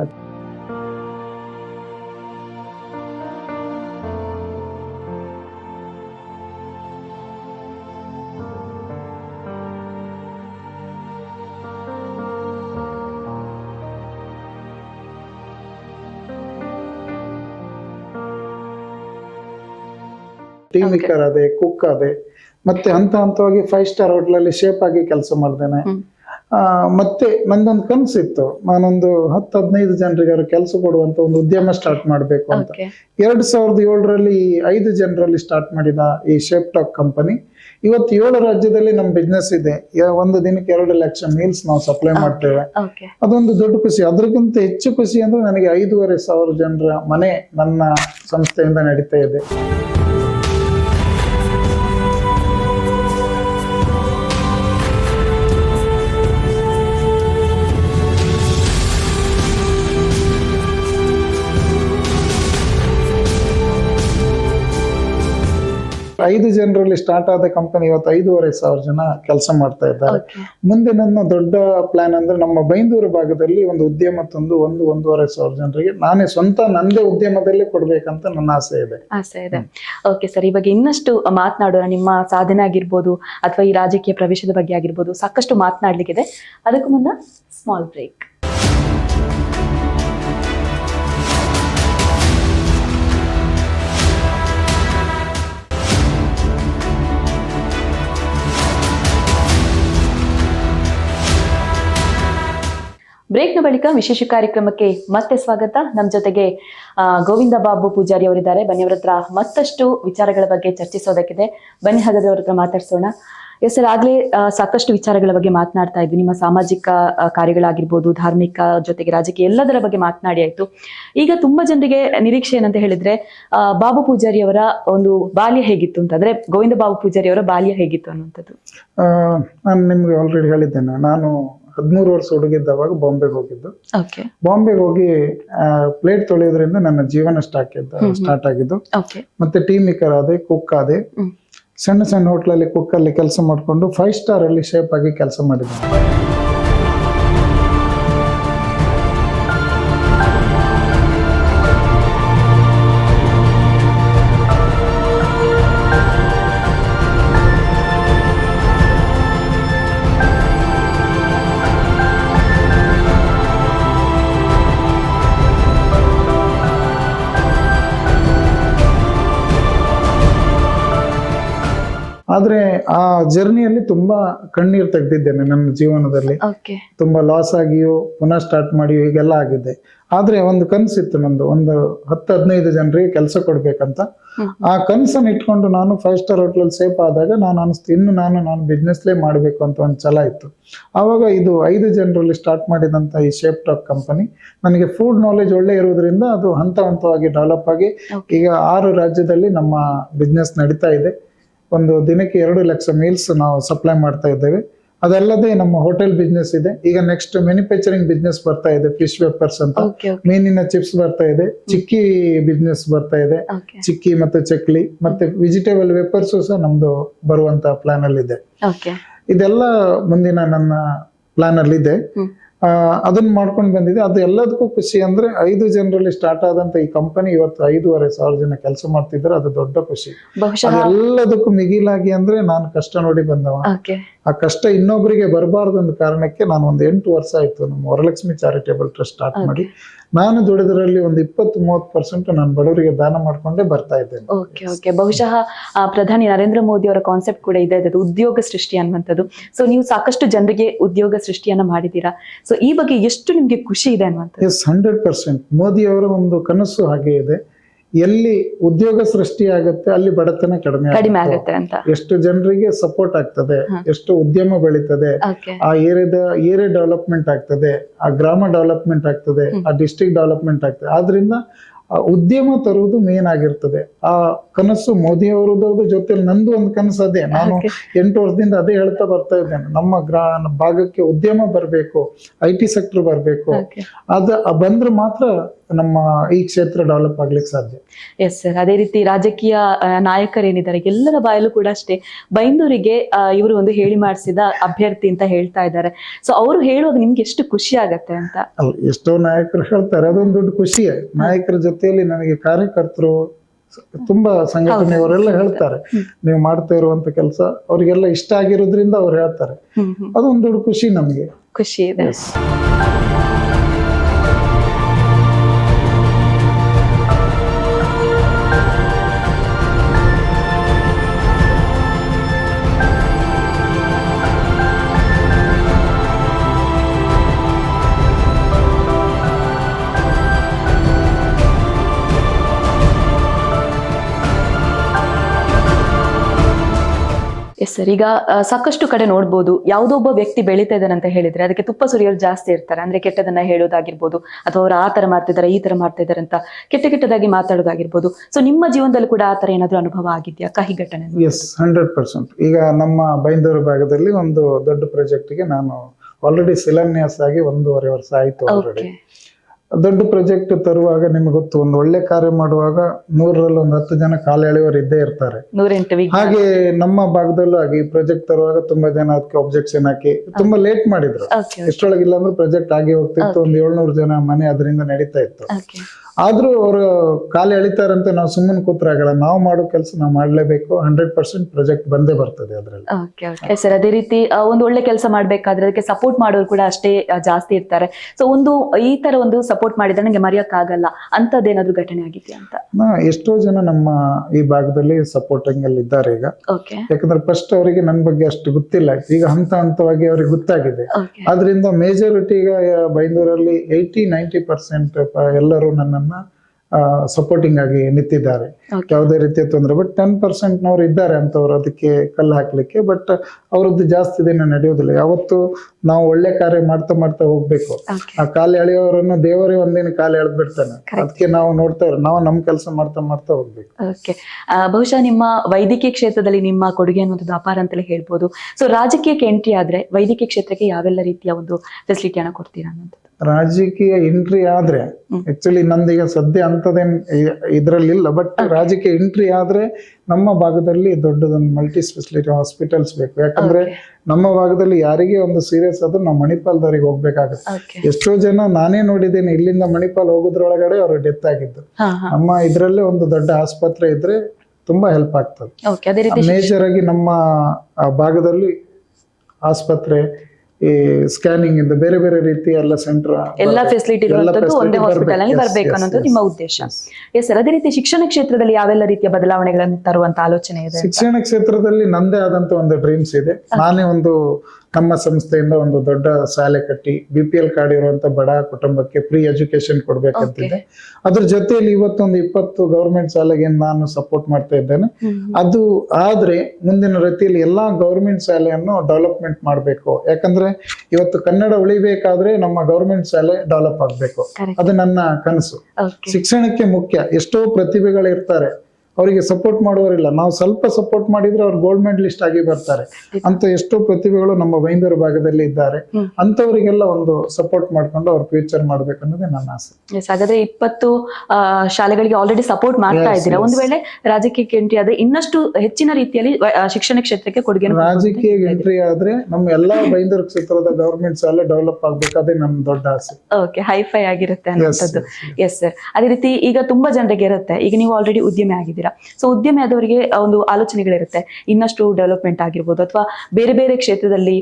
ಟೀಮಿಕರ್ ಅದೇ ಕುಕ್ ಅದೇ. ಮತ್ತೆ ಹಂತ ಹಂತವಾಗಿ ಫೈವ್ ಸ್ಟಾರ್ ಹೋಟ್ಲಲ್ಲಿ ಶೇಪ್ ಆಗಿ ಕೆಲಸ ಮಾಡ್ದೇನೆ. ಮತ್ತೆ ನಂದೊಂದು ಕನಸಿತ್ತು. ನಾನೊಂದು ಹತ್ತು ಹದಿನೈದು ಜನರಿಗೆ ಕೆಲಸ ಕೊಡುವಂತ ಒಂದು ಉದ್ಯಮ ಸ್ಟಾರ್ಟ್ ಮಾಡಬೇಕು ಅಂತ. ಎರಡ್ ಸಾವಿರದ ಏಳರಲ್ಲಿ ಐದು ಜನರಲ್ಲಿ ಸ್ಟಾರ್ಟ್ ಮಾಡಿದ ಈ ಶೇಪ್ ಟಾಕ್ ಕಂಪನಿ ಇವತ್ತು ಏಳು ರಾಜ್ಯದಲ್ಲಿ ನಮ್ಮ ಬಿಸ್ನೆಸ್ ಇದೆ. ಒಂದು ದಿನಕ್ಕೆ ಎರಡು ಲಕ್ಷ ಮೀಲ್ಸ್ ನಾವು ಸಪ್ಲೈ ಮಾಡ್ತೇವೆ. ಅದೊಂದು ದೊಡ್ಡ ಖುಷಿ. ಅದಕ್ಕಿಂತ ಹೆಚ್ಚು ಖುಷಿ ಅಂದ್ರೆ ನನಗೆ ಐದೂವರೆ ಸಾವಿರ ಜನರ ಮನೆ ನನ್ನ ಸಂಸ್ಥೆಯಿಂದ ನಡೀತಾ ಇದೆ. ಐದು ಜನರಲ್ಲಿ ಸ್ಟಾರ್ಟ್ ಆದ ಕಂಪನಿ ಇವತ್ತು ಐದೂವರೆ ಸಾವಿರ ಜನ ಕೆಲಸ ಮಾಡ್ತಾ ಇದ್ದಾರೆ. ಮುಂದೆ ನನ್ನ ದೊಡ್ಡ ಪ್ಲಾನ್ ಅಂದ್ರೆ ನಮ್ಮ ಬೈಂದೂರು ಭಾಗದಲ್ಲಿ ಒಂದು ಉದ್ಯಮ ತಂದು ಒಂದು ಒಂದೂವರೆ ಸಾವಿರ ಜನರಿಗೆ ನಾನೇ ಸ್ವಂತ ನಂದೇ ಉದ್ಯಮದಲ್ಲೇ ಕೊಡ್ಬೇಕಂತ ನನ್ನ ಆಸೆ ಇದೆ. ಆಸೆ ಇದೆ. ಓಕೆ ಸರ್ ಇವಾಗ ಇನ್ನಷ್ಟು ಮಾತನಾಡೋಣ. ನಿಮ್ಮ ಸಾಧನೆ ಆಗಿರ್ಬೋದು ಅಥವಾ ಈ ರಾಜಕೀಯ ಪ್ರವೇಶದ ಬಗ್ಗೆ ಆಗಿರ್ಬೋದು ಸಾಕಷ್ಟು ಮಾತನಾಡ್ಲಿಕ್ಕಿದೆ. ಅದಕ್ಕೂ ಮುನ್ನ ಸ್ಮಾಲ್ ಬ್ರೇಕ್ ಬ್ರೇಕ್ನ ಬಳಿಕ ವಿಶೇಷ ಕಾರ್ಯಕ್ರಮಕ್ಕೆ ಮತ್ತೆ ಸ್ವಾಗತ. ನಮ್ಮ ಜೊತೆಗೆ ಗೋವಿಂದ ಬಾಬು ಪೂಜಾರಿ ಅವರಿದ್ದಾರೆ. ಬನ್ನಿ ಅವರ ಹತ್ರ ಮತ್ತಷ್ಟು ವಿಚಾರಗಳ ಬಗ್ಗೆ ಚರ್ಚಿಸೋದಕ್ಕಿದೆ. ಬನ್ನಿ ಹಾಗಾದ್ರೆ ಅವ್ರ ಹತ್ರ ಮಾತಾಡ್ಸೋಣ. ಎಸ್ ಸರ್, ಆಗ್ಲೇ ಸಾಕಷ್ಟು ವಿಚಾರಗಳ ಬಗ್ಗೆ ಮಾತನಾಡ್ತಾ ಇದ್ವಿ. ನಿಮ್ಮ ಸಾಮಾಜಿಕ ಕಾರ್ಯಗಳಾಗಿರ್ಬೋದು, ಧಾರ್ಮಿಕ ಜೊತೆಗೆ ರಾಜಕೀಯ ಎಲ್ಲದರ ಬಗ್ಗೆ ಮಾತನಾಡಿ ಆಯ್ತು. ಈಗ ತುಂಬಾ ಜನರಿಗೆ ನಿರೀಕ್ಷೆ ಏನಂತ ಹೇಳಿದ್ರೆ ಬಾಬು ಪೂಜಾರಿ ಅವರ ಒಂದು ಬಾಲ್ಯ ಹೇಗಿತ್ತು ಅಂತಂದ್ರೆ, ಗೋವಿಂದ ಬಾಬು ಪೂಜಾರಿ ಅವರ ಬಾಲ್ಯ ಹೇಗಿತ್ತು ಅನ್ನುವಂಥದ್ದು? ನಾನು ನಿಮ್ಗೆ ಆಲ್ರೆಡಿ ಹೇಳಿದ್ದೇನೆ. ನಾನು ಹದಿಮೂರು ವರ್ಷ ಹುಡುಗಿದ್ದವಾಗ ಬಾಂಬೆಗೆ ಹೋಗಿದ್ದು. ಬಾಂಬೆಗೆ ಹೋಗಿ ಪ್ಲೇಟ್ ತೊಳೆಯೋದ್ರಿಂದ ನನ್ನ ಜೀವನ ಸ್ಟಾರ್ಟ್ ಸ್ಟಾರ್ಟ್ ಆಗಿದ್ದು. ಮತ್ತೆ ಟೀ ಮೇಕರ್ ಆದೆ ಕುಕ್ ಆದೆ. ಸಣ್ಣ ಸಣ್ಣ ಹೋಟ್ಲಲ್ಲಿ ಕುಕ್ ಅಲ್ಲಿ ಕೆಲಸ ಮಾಡಿಕೊಂಡು ಫೈವ್ ಸ್ಟಾರ್ ಅಲ್ಲಿ ಶೇಪ್ ಆಗಿ ಕೆಲಸ ಮಾಡಿದ್ದೇನೆ ಆದ್ರೆ ಆ ಜರ್ನಿಯಲ್ಲಿ ತುಂಬಾ ಕಣ್ಣೀರ್ ತೆಗೆದಿದ್ದೇನೆ ನನ್ನ ಜೀವನದಲ್ಲಿ. ಓಕೆ ತುಂಬಾ ಲಾಸ್ ಆಗಿಯೋ ಪುನಃ ಸ್ಟಾರ್ಟ್ ಮಾಡಿಯೋ ಹೀಗೆಲ್ಲ ಆಗಿದೆ. ಆದ್ರೆ ಒಂದು ಕನಸಿತ್ತು ನಂದು ಒಂದು ಹತ್ತು ಹದಿನೈದು ಜನರಿಗೆ ಕೆಲಸ ಕೊಡ್ಬೇಕಂತ. ಆ ಕನಸನ್ನ ಇಟ್ಕೊಂಡು ನಾನು ಫೈವ್ ಸ್ಟಾರ್ ಹೋಟ್ಲಲ್ಲಿ ಸೇಫ್ ಆದಾಗ ನಾನು ಅನಿಸ್ತು ಇನ್ನು ನಾನು ನಾನು ಬಿಸ್ನೆಸ್ಲೇ ಮಾಡಬೇಕು ಅಂತ ಒಂದು ಛಲ ಇತ್ತು. ಆವಾಗ ಇದು ಐದು ಜನರಲ್ಲಿ ಸ್ಟಾರ್ಟ್ ಮಾಡಿದಂತ ಈ ಶೇಪ್ ಟಾಪ್ ಕಂಪನಿ ನನಗೆ ಫುಡ್ ನಾಲೆಜ್ ಒಳ್ಳೆ ಇರೋದ್ರಿಂದ ಅದು ಹಂತ ಹಂತವಾಗಿ ಡೆವಲಪ್ ಆಗಿ ಈಗ ಆರು ರಾಜ್ಯದಲ್ಲಿ ನಮ್ಮ ಬಿಸ್ನೆಸ್ ನಡೀತಾ ಇದೆ. ಒಂದು ದಿನಕ್ಕೆ ಎರಡು ಲಕ್ಷ ಮೀಲ್ಸ್ ನಾವು ಸಪ್ಲೈ ಮಾಡ್ತಾ ಇದ್ದೇವೆ. ಅದಲ್ಲದೆ ನಮ್ಮ ಹೋಟೆಲ್ ಬಿಸ್ನೆಸ್ ಇದೆ. ಈಗ ನೆಕ್ಸ್ಟ್ ಮ್ಯಾನುಫ್ಯಾಕ್ಚರಿಂಗ್ ಬಿಸ್ನೆಸ್ ಬರ್ತಾ ಇದೆ ಫಿಶ್ ವೇಪರ್ಸ್ ಅಂತ. ಮೀನಿನ ಚಿಪ್ಸ್ ಬರ್ತಾ ಇದೆ ಚಿಕ್ಕಿ ಬಿಸ್ನೆಸ್ ಬರ್ತಾ ಇದೆ. ಚಿಕ್ಕಿ ಮತ್ತೆ ಚಕ್ಲಿ ಮತ್ತೆ ವೆಜಿಟೇಬಲ್ ವೇಪರ್ಸ್ ಸಹ ನಮ್ದು ಬರುವಂತ ಪ್ಲಾನ್ ಅಲ್ಲಿ ಇದೆ ಇದೆಲ್ಲ ಮುಂದಿನ ನನ್ನ ಪ್ಲಾನ್ ಅಲ್ಲಿ ಇದೆ ಅದನ್ನ ಮಾಡ್ಕೊಂಡು ಬಂದಿದೆ. ಅದು ಎಲ್ಲದಕ್ಕೂ ಖುಷಿ ಅಂದ್ರೆ ಐದು ಜನರಲ್ಲಿ ಸ್ಟಾರ್ಟ್ ಆದಂತ ಈ ಕಂಪನಿ ಇವತ್ತು ಐದೂವರೆ ಸಾವಿರ ಜನ ಕೆಲಸ ಮಾಡ್ತಿದ್ರೆ ಅದು ದೊಡ್ಡ ಖುಷಿ. ಎಲ್ಲದಕ್ಕೂ ಮಿಗಿಲಾಗಿ ಅಂದ್ರೆ ನಾನು ಕಷ್ಟ ನೋಡಿ ಬಂದವ. ಆ ಕಷ್ಟ ಇನ್ನೊಬ್ಬರಿಗೆ ಬರಬಾರ್ದು ಅಂದ ಕಾರಣಕ್ಕೆ ನಾನು ಒಂದು ಎಂಟು ವರ್ಷ ಆಯ್ತು ನಮ್ಮ ವರಲಕ್ಷ್ಮಿ ಚಾರಿಟೇಬಲ್ ಟ್ರಸ್ಟ್ ಸ್ಟಾರ್ಟ್ ಮಾಡಿ. ನಾನು ದುಡಿದ್ರಲ್ಲಿ ಒಂದು ಇಪ್ಪತ್ತು ಮೂವತ್ತು ಪರ್ಸೆಂಟ್ ನಾನು ಬಡವರಿಗೆ ದಾನ ಮಾಡಿಕೊಂಡೇ ಬರ್ತಾ ಇದ್ದೇನೆ ಓಕೆ ಓಕೆ ಬಹುಶಃ ಪ್ರಧಾನಿ ನರೇಂದ್ರ ಮೋದಿ ಅವರ ಕಾನ್ಸೆಪ್ಟ್ ಕೂಡ ಇದೆ. ಅದು ಉದ್ಯೋಗ ಸೃಷ್ಟಿ ಅನ್ನುವಂಥದ್ದು. ಸೊ ನೀವು ಸಾಕಷ್ಟು ಜನರಿಗೆ ಉದ್ಯೋಗ ಸೃಷ್ಟಿಯನ್ನ ಮಾಡಿದ್ದೀರಾ. ಸೊ ಈ ಬಗ್ಗೆ ಎಷ್ಟು ನಿಮಗೆ ಖುಷಿ ಇದೆ ಅನ್ನುವಂಥದ್ದು? ಎಸ್ ಹಂಡ್ರೆಡ್ ಪರ್ಸೆಂಟ್ ಮೋದಿ ಅವರ ಒಂದು ಕನಸು ಹಾಗೆ ಇದೆ. ಎಲ್ಲಿ ಉದ್ಯೋಗ ಸೃಷ್ಟಿ ಆಗುತ್ತೆ ಅಲ್ಲಿ ಬಡತನ ಕಡಿಮೆ ಕಡಿಮೆ ಆಗುತ್ತೆ. ಅಂತ. ಎಷ್ಟು ಜನರಿಗೆ ಸಪೋರ್ಟ್ ಆಗ್ತದೆ ಎಷ್ಟು ಉದ್ಯಮ ಬೆಳೀತದೆ ಆ ಏರಿಯಾದ ಏರಿಯಾ ಡೆವಲಪ್ಮೆಂಟ್ ಆಗ್ತದೆ ಆ ಗ್ರಾಮ ಡೆವಲಪ್ಮೆಂಟ್ ಆಗ್ತದೆ ಆ ಡಿಸ್ಟ್ರಿಕ್ಟ್ ಡೆವಲಪ್ಮೆಂಟ್ ಆಗ್ತದೆ. ಆದ್ರಿಂದ ಉದ್ಯಮ ತರುವುದು ಮೇನ್ ಆಗಿರ್ತದೆ. ಆ ಕನಸು ಮೋದಿ ಅವರದ್ದು ಜೊತೆ ನಂದು ಒಂದು ಕನಸು ಅದೇ. ನಾನು. ಎಂಟು ವರ್ಷದಿಂದ ಅದೇ ಹೇಳ್ತಾ ಬರ್ತಾ ಇದ್ದೇನೆ. ನಮ್ಮ ಗ್ರಾ ಭಾಗಕ್ಕೆ ಉದ್ಯಮ ಬರಬೇಕು ಐ ಟಿ ಸೆಕ್ಟರ್ ಬರಬೇಕು. ಅದ ಬಂದ್ರೆ ಮಾತ್ರ ನಮ್ಮ ಈ ಕ್ಷೇತ್ರ ಡೆವಲಪ್ ಆಗ್ಲಿಕ್ಕೆ ಸಾಧ್ಯ. ಎಸ್ ಸರ್ ಅದೇ ರೀತಿ ರಾಜಕೀಯ ನಾಯಕರು ನಾಯಕರೇನಿದ್ದಾರೆ ಎಲ್ಲರ ಬಾಯಲ್ಲೂ ಕೂಡ ಅಷ್ಟೇ. ಬೈಂದೂರಿಗೆ ಇವರು ಒಂದು ಹೇಳಿ ಮಾಡಿಸಿದ ಅಭ್ಯರ್ಥಿ ಅಂತ ಹೇಳ್ತಾ ಇದ್ದಾರೆ. ಸೊ ಅವರು ಹೇಳುವಾಗ ನಿಮ್ಗೆ ಎಷ್ಟು ಖುಷಿ ಆಗತ್ತೆ ಅಂತ? ಅಲ್ಲ ಎಷ್ಟೋ ನಾಯಕರು ಹೇಳ್ತಾರೆ ಅದೊಂದು ದೊಡ್ಡ ಖುಷಿಯೇ. ನಾಯಕರ ಜೊತೆಯಲ್ಲಿ ನನಗೆ ಕಾರ್ಯಕರ್ತರು ತುಂಬಾ ಸಂಘಟನೆಯವರೆಲ್ಲ ಹೇಳ್ತಾರೆ. ನೀವು ಮಾಡ್ತಾ ಇರುವಂತ ಕೆಲಸ ಅವರಿಗೆಲ್ಲ ಇಷ್ಟ ಆಗಿರೋದ್ರಿಂದ ಅವ್ರು ಹೇಳ್ತಾರೆ. ಅದೊಂದು ದೊಡ್ಡ ಖುಷಿ ನಮಗೆ. ಖುಷಿ ಇದೆ. ಸರ್. ಈಗ ಸಾಕಷ್ಟು ಕಡೆ ನೋಡ್ಬೋದು. ಯಾವುದೋ ಒಬ್ಬ ವ್ಯಕ್ತಿ ಬೆಳೀತಾ ಇದ್ದಾನೆ ಅಂತ ಹೇಳಿದ್ರೆ ಅದಕ್ಕೆ ತುಪ್ಪ ಸುರಿಯೋರು ಜಾಸ್ತಿ ಇರ್ತಾರೆ. ಅಂದ್ರೆ ಕೆಟ್ಟದನ್ನ ಹೇಳೋದಾಗಿರ್ಬೋದು ಅಥವಾ ಅವ್ರು ಆ ತರ ಮಾಡ್ತಿದ್ದಾರೆ ಈ ತರ ಮಾಡ್ತಾ ಇದ್ದಾರೆ ಅಂತ ಕೆಟ್ಟ ಕೆಟ್ಟದಾಗಿ ಮಾತಾಡೋದಾಗಿರ್ಬೋದು. ಸೊ ನಿಮ್ಮ ಜೀವನದಲ್ಲಿ ಕೂಡ ಆ ತರ ಏನಾದ್ರೂ ಅನುಭವ ಆಗಿದ್ಯಾ? ಕಹಿ ಘಟನೆ ಎಸ್ ಹಂಡ್ರೆಡ್ ಪರ್ಸೆಂಟ್ ಈಗ ನಮ್ಮ ಬೈಂದೂರು ಭಾಗದಲ್ಲಿ ಒಂದು ದೊಡ್ಡ ಪ್ರಾಜೆಕ್ಟ್ಗೆ ನಾನು ಆಲ್ರೆಡಿ ಶಿಲಾನ್ಯಾಸ ಆಗಿ ಒಂದೂವರೆ ವರ್ಷ ಆಯ್ತು ಆಲ್ರೆಡಿ ದೊಡ್ಡ ಪ್ರಾಜೆಕ್ಟ್ ತರುವಾಗ ನಿಮ್ಗೆ ಗೊತ್ತು ಒಂದು ಒಳ್ಳೆ ಕಾರ್ಯ ಮಾಡುವಾಗ ನೂರರಲ್ಲಿ ಒಂದು ಹತ್ತು ಜನ ಕಾಲ ಎಳೆಯವರು ಇದ್ದೇ ಇರ್ತಾರೆ. ಹಾಗೆ ನಮ್ಮ ಭಾಗದಲ್ಲೂ ಆಗಿ ಈ ಪ್ರಾಜೆಕ್ಟ್ ತರುವಾಗ ತುಂಬಾ ಜನ ಅದಕ್ಕೆ ಅಬ್ಜೆಕ್ಷನ್ ಹಾಕಿ ತುಂಬಾ ಲೇಟ್ ಮಾಡಿದ್ರು. ಇಷ್ಟೊಳಗಿಲ್ಲ ಅಂದ್ರೆ ಪ್ರಾಜೆಕ್ಟ್ ಆಗಿ ಹೋಗ್ತಿತ್ತು ಒಂದು ಏಳ್ನೂರು ಜನ ಮನೆ ಅದರಿಂದ ನಡೀತಾ ಇತ್ತು. ಆದ್ರೂ ಅವರು ಕಾಲು ಎಳಿತಾರಂತ ನಾವು ಸುಮ್ಮನೆ ಕೂತ್ರಾಗಲ್ಲ ನಾವು ಮಾಡೋ ಕೆಲಸ ನಾವು ಮಾಡಲೇಬೇಕು. ಹಂಡ್ರೆಡ್ ಪರ್ಸೆಂಟ್ ಪ್ರಾಜೆಕ್ಟ್ ಬಂದೇ ಬರ್ತದೆ ಅದರಲ್ಲಿ. ಸರ್ ಅದೇ ರೀತಿ ಒಂದು ಒಳ್ಳೆ ಕೆಲಸ ಮಾಡಬೇಕಾದ್ರೆ ಅದಕ್ಕೆ ಸಪೋರ್ಟ್ ಮಾಡೋರು ಕೂಡ ಅಷ್ಟೇ ಜಾಸ್ತಿ ಇರ್ತಾರೆ. ಸೊ ಒಂದು ಈ ತರ ಒಂದು ಸಪೋರ್ಟ್ ಮಾಡಿದ್ರೆ ನಂಗೆ ಮರೆಯಕ್ಕಾಗಲ್ಲ. ಅಂತದ್ದೇನಾದ್ರೂ ಘಟನೆ ಆಗಿದೆಯಾ ಅಂತ? ಎಷ್ಟೋ ಜನ ನಮ್ಮ ಈ ಭಾಗದಲ್ಲಿ ಸಪೋರ್ಟಿಂಗ್ ಅಲ್ಲಿ ಇದ್ದಾರೆ ಈಗ. ಯಾಕಂದ್ರೆ ಫಸ್ಟ್ ಅವರಿಗೆ ನನ್ನ ಬಗ್ಗೆ ಅಷ್ಟು ಗೊತ್ತಿಲ್ಲ. ಈಗ ಹಂತ ಹಂತವಾಗಿ ಅವ್ರಿಗೆ ಗೊತ್ತಾಗಿದೆ. ಅದರಿಂದ ಮೇಜಾರಿಟಿ ಈಗ ಬೈಂದೂರಲ್ಲಿ ಏಯ್ಟಿ ನೈಂಟಿ ಪರ್ಸೆಂಟ್ ಎಲ್ಲರೂ ನನ್ನನ್ನ ಸಪೋರ್ಟಿಂಗ್ ಆಗಿ ನಿಂತಿದ್ದಾರೆ. ಯಾವುದೇ ರೀತಿಯ ತೊಂದರೆ ಬಟ್ ಟೆನ್ ಪರ್ಸೆಂಟ್ನವ್ರು ಇದ್ದಾರೆ ಅಂತವ್ರು ಅದಕ್ಕೆ ಕಲ್ಲು ಹಾಕ್ಲಿಕ್ಕೆ ಬಟ್ ಅವ್ರದ್ದು ಜಾಸ್ತಿ ದಿನ ನಡೆಯೋದಿಲ್ಲ ಯಾವತ್ತು ನಾವು ಒಳ್ಳೆ ಕಾರ್ಯ ಮಾಡ್ತಾ ಮಾಡ್ತಾ ಹೋಗ್ಬೇಕು. ಆ ಕಾಲು ಎಳೆಯೋರನ್ನು ದೇವರೇ ಒಂದಿನ ಕಾಲು ಎಳೆದ್ ಬಿಡ್ತಾನೆ ಅದಕ್ಕೆ ನಾವು ನೋಡ್ತಾ ನಾವು ನಮ್ಮ ಕೆಲಸ ಮಾಡ್ತಾ ಮಾಡ್ತಾ ಹೋಗ್ಬೇಕು. ಓಕೆ ಬಹುಶಃ ನಿಮ್ಮ ವೈದ್ಯಕೀಯ ಕ್ಷೇತ್ರದಲ್ಲಿ ನಿಮ್ಮ ಕೊಡುಗೆ ಅನ್ನುವಂಥದ್ದು ಅಪಾರ ಅಂತಲೇ ಹೇಳ್ಬೋದು. ಸೊ ರಾಜಕೀಯಕ್ಕೆ ಎಂಟ್ರಿ ಆದ್ರೆ ವೈದ್ಯಕೀಯ ಕ್ಷೇತ್ರಕ್ಕೆ ಯಾವೆಲ್ಲ ರೀತಿಯ ಒಂದು ಫೆಸಿಲಿಟಿಯನ್ನ ಕೊಡ್ತೀರಾ ಅನ್ನೋದು ರಾಜಕೀಯ ಎಂಟ್ರಿ ಆದ್ರೆ. ಆಕ್ಚುಲಿ ನಂದೀಗ ಸದ್ಯ ಅಂತದೇನ್ ಇದ್ರಲ್ಲಿಲ್ಲ ಬಟ್ ರಾಜಕೀಯ ಎಂಟ್ರಿ ಆದ್ರೆ ನಮ್ಮ ಭಾಗದಲ್ಲಿ ದೊಡ್ಡದೊಂದು ಮಲ್ಟಿ ಸ್ಪೆಷಾಲಿಟಿ ಹಾಸ್ಪಿಟಲ್ಸ್ ಬೇಕು. ಯಾಕಂದ್ರೆ ನಮ್ಮ ಭಾಗದಲ್ಲಿ ಯಾರಿಗೆ ಒಂದು ಸೀರಿಯಸ್ ಆದ್ರೂ ನಾವು ಮಣಿಪಾಲ್ದವ್ರಿಗೆ ಹೋಗ್ಬೇಕಾಗುತ್ತೆ. ಎಷ್ಟೋ ಜನ ನಾನೇ ನೋಡಿದ್ದೇನೆ ಇಲ್ಲಿಂದ ಮಣಿಪಾಲ್ ಹೋಗೋದ್ರೊಳಗಡೆ ಅವರು ಡೆತ್ ಆಗಿದ್ದು. ನಮ್ಮ ಇದ್ರಲ್ಲೇ ಒಂದು ದೊಡ್ಡ ಆಸ್ಪತ್ರೆ ಇದ್ರೆ ತುಂಬಾ ಹೆಲ್ಪ್ ಆಗ್ತದೆ. ಮೇಜರ್ ಆಗಿ ನಮ್ಮ ಭಾಗದಲ್ಲಿ ಆಸ್ಪತ್ರೆ ಈ ಸ್ಕ್ಯಾನಿಂಗ್ ಇಂದ ಬೇರೆ ಬೇರೆ ರೀತಿಯ ಎಲ್ಲ ಸೆಂಟರ್ ಎಲ್ಲ ಫೆಸಿಲಿಟಿ ಒಂದೇ ಹಾಸ್ಪಿಟಲ್ ಅಲ್ಲಿ ಬರಬೇಕು. ಅನ್ನೋದು ನಿಮ್ಮ ಉದ್ದೇಶ. ಎಸ್ ಸರ್ ಅದೇ ರೀತಿ ಶಿಕ್ಷಣ ಕ್ಷೇತ್ರದಲ್ಲಿ ಯಾವೆಲ್ಲ ರೀತಿಯ ಬದಲಾವಣೆಗಳನ್ನು ತರುವಂತ ಆಲೋಚನೆ ಇದೆ ಶಿಕ್ಷಣ ಕ್ಷೇತ್ರದಲ್ಲಿ ನಂದೇ ಆದಂತ ಒಂದು ಡ್ರೀಮ್ಸ್ ಇದೆ. ನಾನೇ ಒಂದು ನಮ್ಮ ಸಂಸ್ಥೆಯಿಂದ ಒಂದು ದೊಡ್ಡ ಶಾಲೆ ಕಟ್ಟಿ ಬಿ ಪಿ ಎಲ್ ಕಾರ್ಡ್ ಇರುವಂತ ಬಡ ಕುಟುಂಬಕ್ಕೆ ಫ್ರೀ ಎಜುಕೇಶನ್ ಕೊಡ್ಬೇಕಂತಿದೆ. ಅದ್ರ ಜೊತೆಯಲ್ಲಿ ಇವತ್ತೊಂದು ಇಪ್ಪತ್ತು ಗೌರ್ಮೆಂಟ್ ಶಾಲೆಗೆ ನಾನು ಸಪೋರ್ಟ್ ಮಾಡ್ತಾ ಇದ್ದೇನೆ. ಅದು ಆದ್ರೆ ಮುಂದಿನ ರೀತಿಯಲ್ಲಿ ಎಲ್ಲಾ ಗೌರ್ಮೆಂಟ್ ಶಾಲೆಯನ್ನು ಡೆವಲಪ್ಮೆಂಟ್ ಮಾಡಬೇಕು. ಯಾಕಂದ್ರೆ ಇವತ್ತು ಕನ್ನಡ ಉಳಿಬೇಕಾದ್ರೆ ನಮ್ಮ ಗೌರ್ಮೆಂಟ್ ಶಾಲೆ ಡೆವಲಪ್ ಆಗ್ಬೇಕು. ಅದು ನನ್ನ ಕನಸು. ಶಿಕ್ಷಣಕ್ಕೆ ಮುಖ್ಯ. ಎಷ್ಟೋ ಪ್ರತಿಭೆಗಳು ಇರ್ತಾರೆ ಅವರಿಗೆ ಸಪೋರ್ಟ್ ಮಾಡುವವರಿಲ್ಲ ನಾವು ಸ್ವಲ್ಪ ಸಪೋರ್ಟ್ ಮಾಡಿದ್ರೆ ಅವ್ರು ಗೋಲ್ಡ್ ಮೆಡಲಿಸ್ಟ್ ಆಗಿ ಬರ್ತಾರೆ. ಅಂತ ಎಷ್ಟೋ ಪ್ರತಿಭೆಗಳು ನಮ್ಮ ಬೈಂದೂರು ಭಾಗದಲ್ಲಿ ಇದ್ದಾರೆ. ಅಂತವರಿಗೆಲ್ಲ ಒಂದು ಸಪೋರ್ಟ್ ಮಾಡ್ಕೊಂಡು ಅವ್ರ ಫ್ಯೂಚರ್ ಮಾಡ್ಬೇಕು ಅನ್ನೋದೇ ನನ್ನ ಆಸೆ. ಹಾಗಾದ್ರೆ ಇಪ್ಪತ್ತು ಶಾಲೆಗಳಿಗೆ ಆಲ್ರೆಡಿ ಸಪೋರ್ಟ್ ಮಾಡ್ತಾ ಇದ್ದೀರಾ. ಒಂದು ವೇಳೆ ರಾಜಕೀಯಕ್ಕೆ ಎಂಟ್ರಿ ಆದ್ರೆ ಇನ್ನಷ್ಟು ಹೆಚ್ಚಿನ ರೀತಿಯಲ್ಲಿ ಶಿಕ್ಷಣ ಕ್ಷೇತ್ರಕ್ಕೆ ಕೊಡುಗೆ ರಾಜಕೀಯ ಎಂಟ್ರಿ ಆದ್ರೆ ನಮ್ಮ ಎಲ್ಲಾ ಬೈಂದೂರು ಕ್ಷೇತ್ರದ ಗವರ್ಮೆಂಟ್ ಶಾಲೆ ಡೆವಲಪ್ ಆಗ್ಬೇಕು. ಅದೇ ನನ್ನ ದೊಡ್ಡ ಆಸೆ. ಓಕೆ ಹೈಫೈ ಆಗಿರುತ್ತೆ Yes, ಅನ್ನುವಂಥದ್ದು ಎಸ್ ಸರ್ ಅದೇ ರೀತಿ ಈಗ ತುಂಬಾ ಜನರಿಗೆ ಇರುತ್ತೆ. ಈಗ ನೀವು ಆಲ್ರೆಡಿ ಉದ್ಯಮಿ ಆಗಿದ್ದೀರಾ ಸೊ ಉದ್ಯಮಿ ಆದವರಿಗೆ ಒಂದು ಆಲೋಚನೆಗಳಿರುತ್ತೆ. ಇನ್ನಷ್ಟು ಡೆವಲಪ್ಮೆಂಟ್ ಆಗಿರ್ಬೋದು ಅಥವಾ ಬೇರೆ ಬೇರೆ ಕ್ಷೇತ್ರದಲ್ಲಿ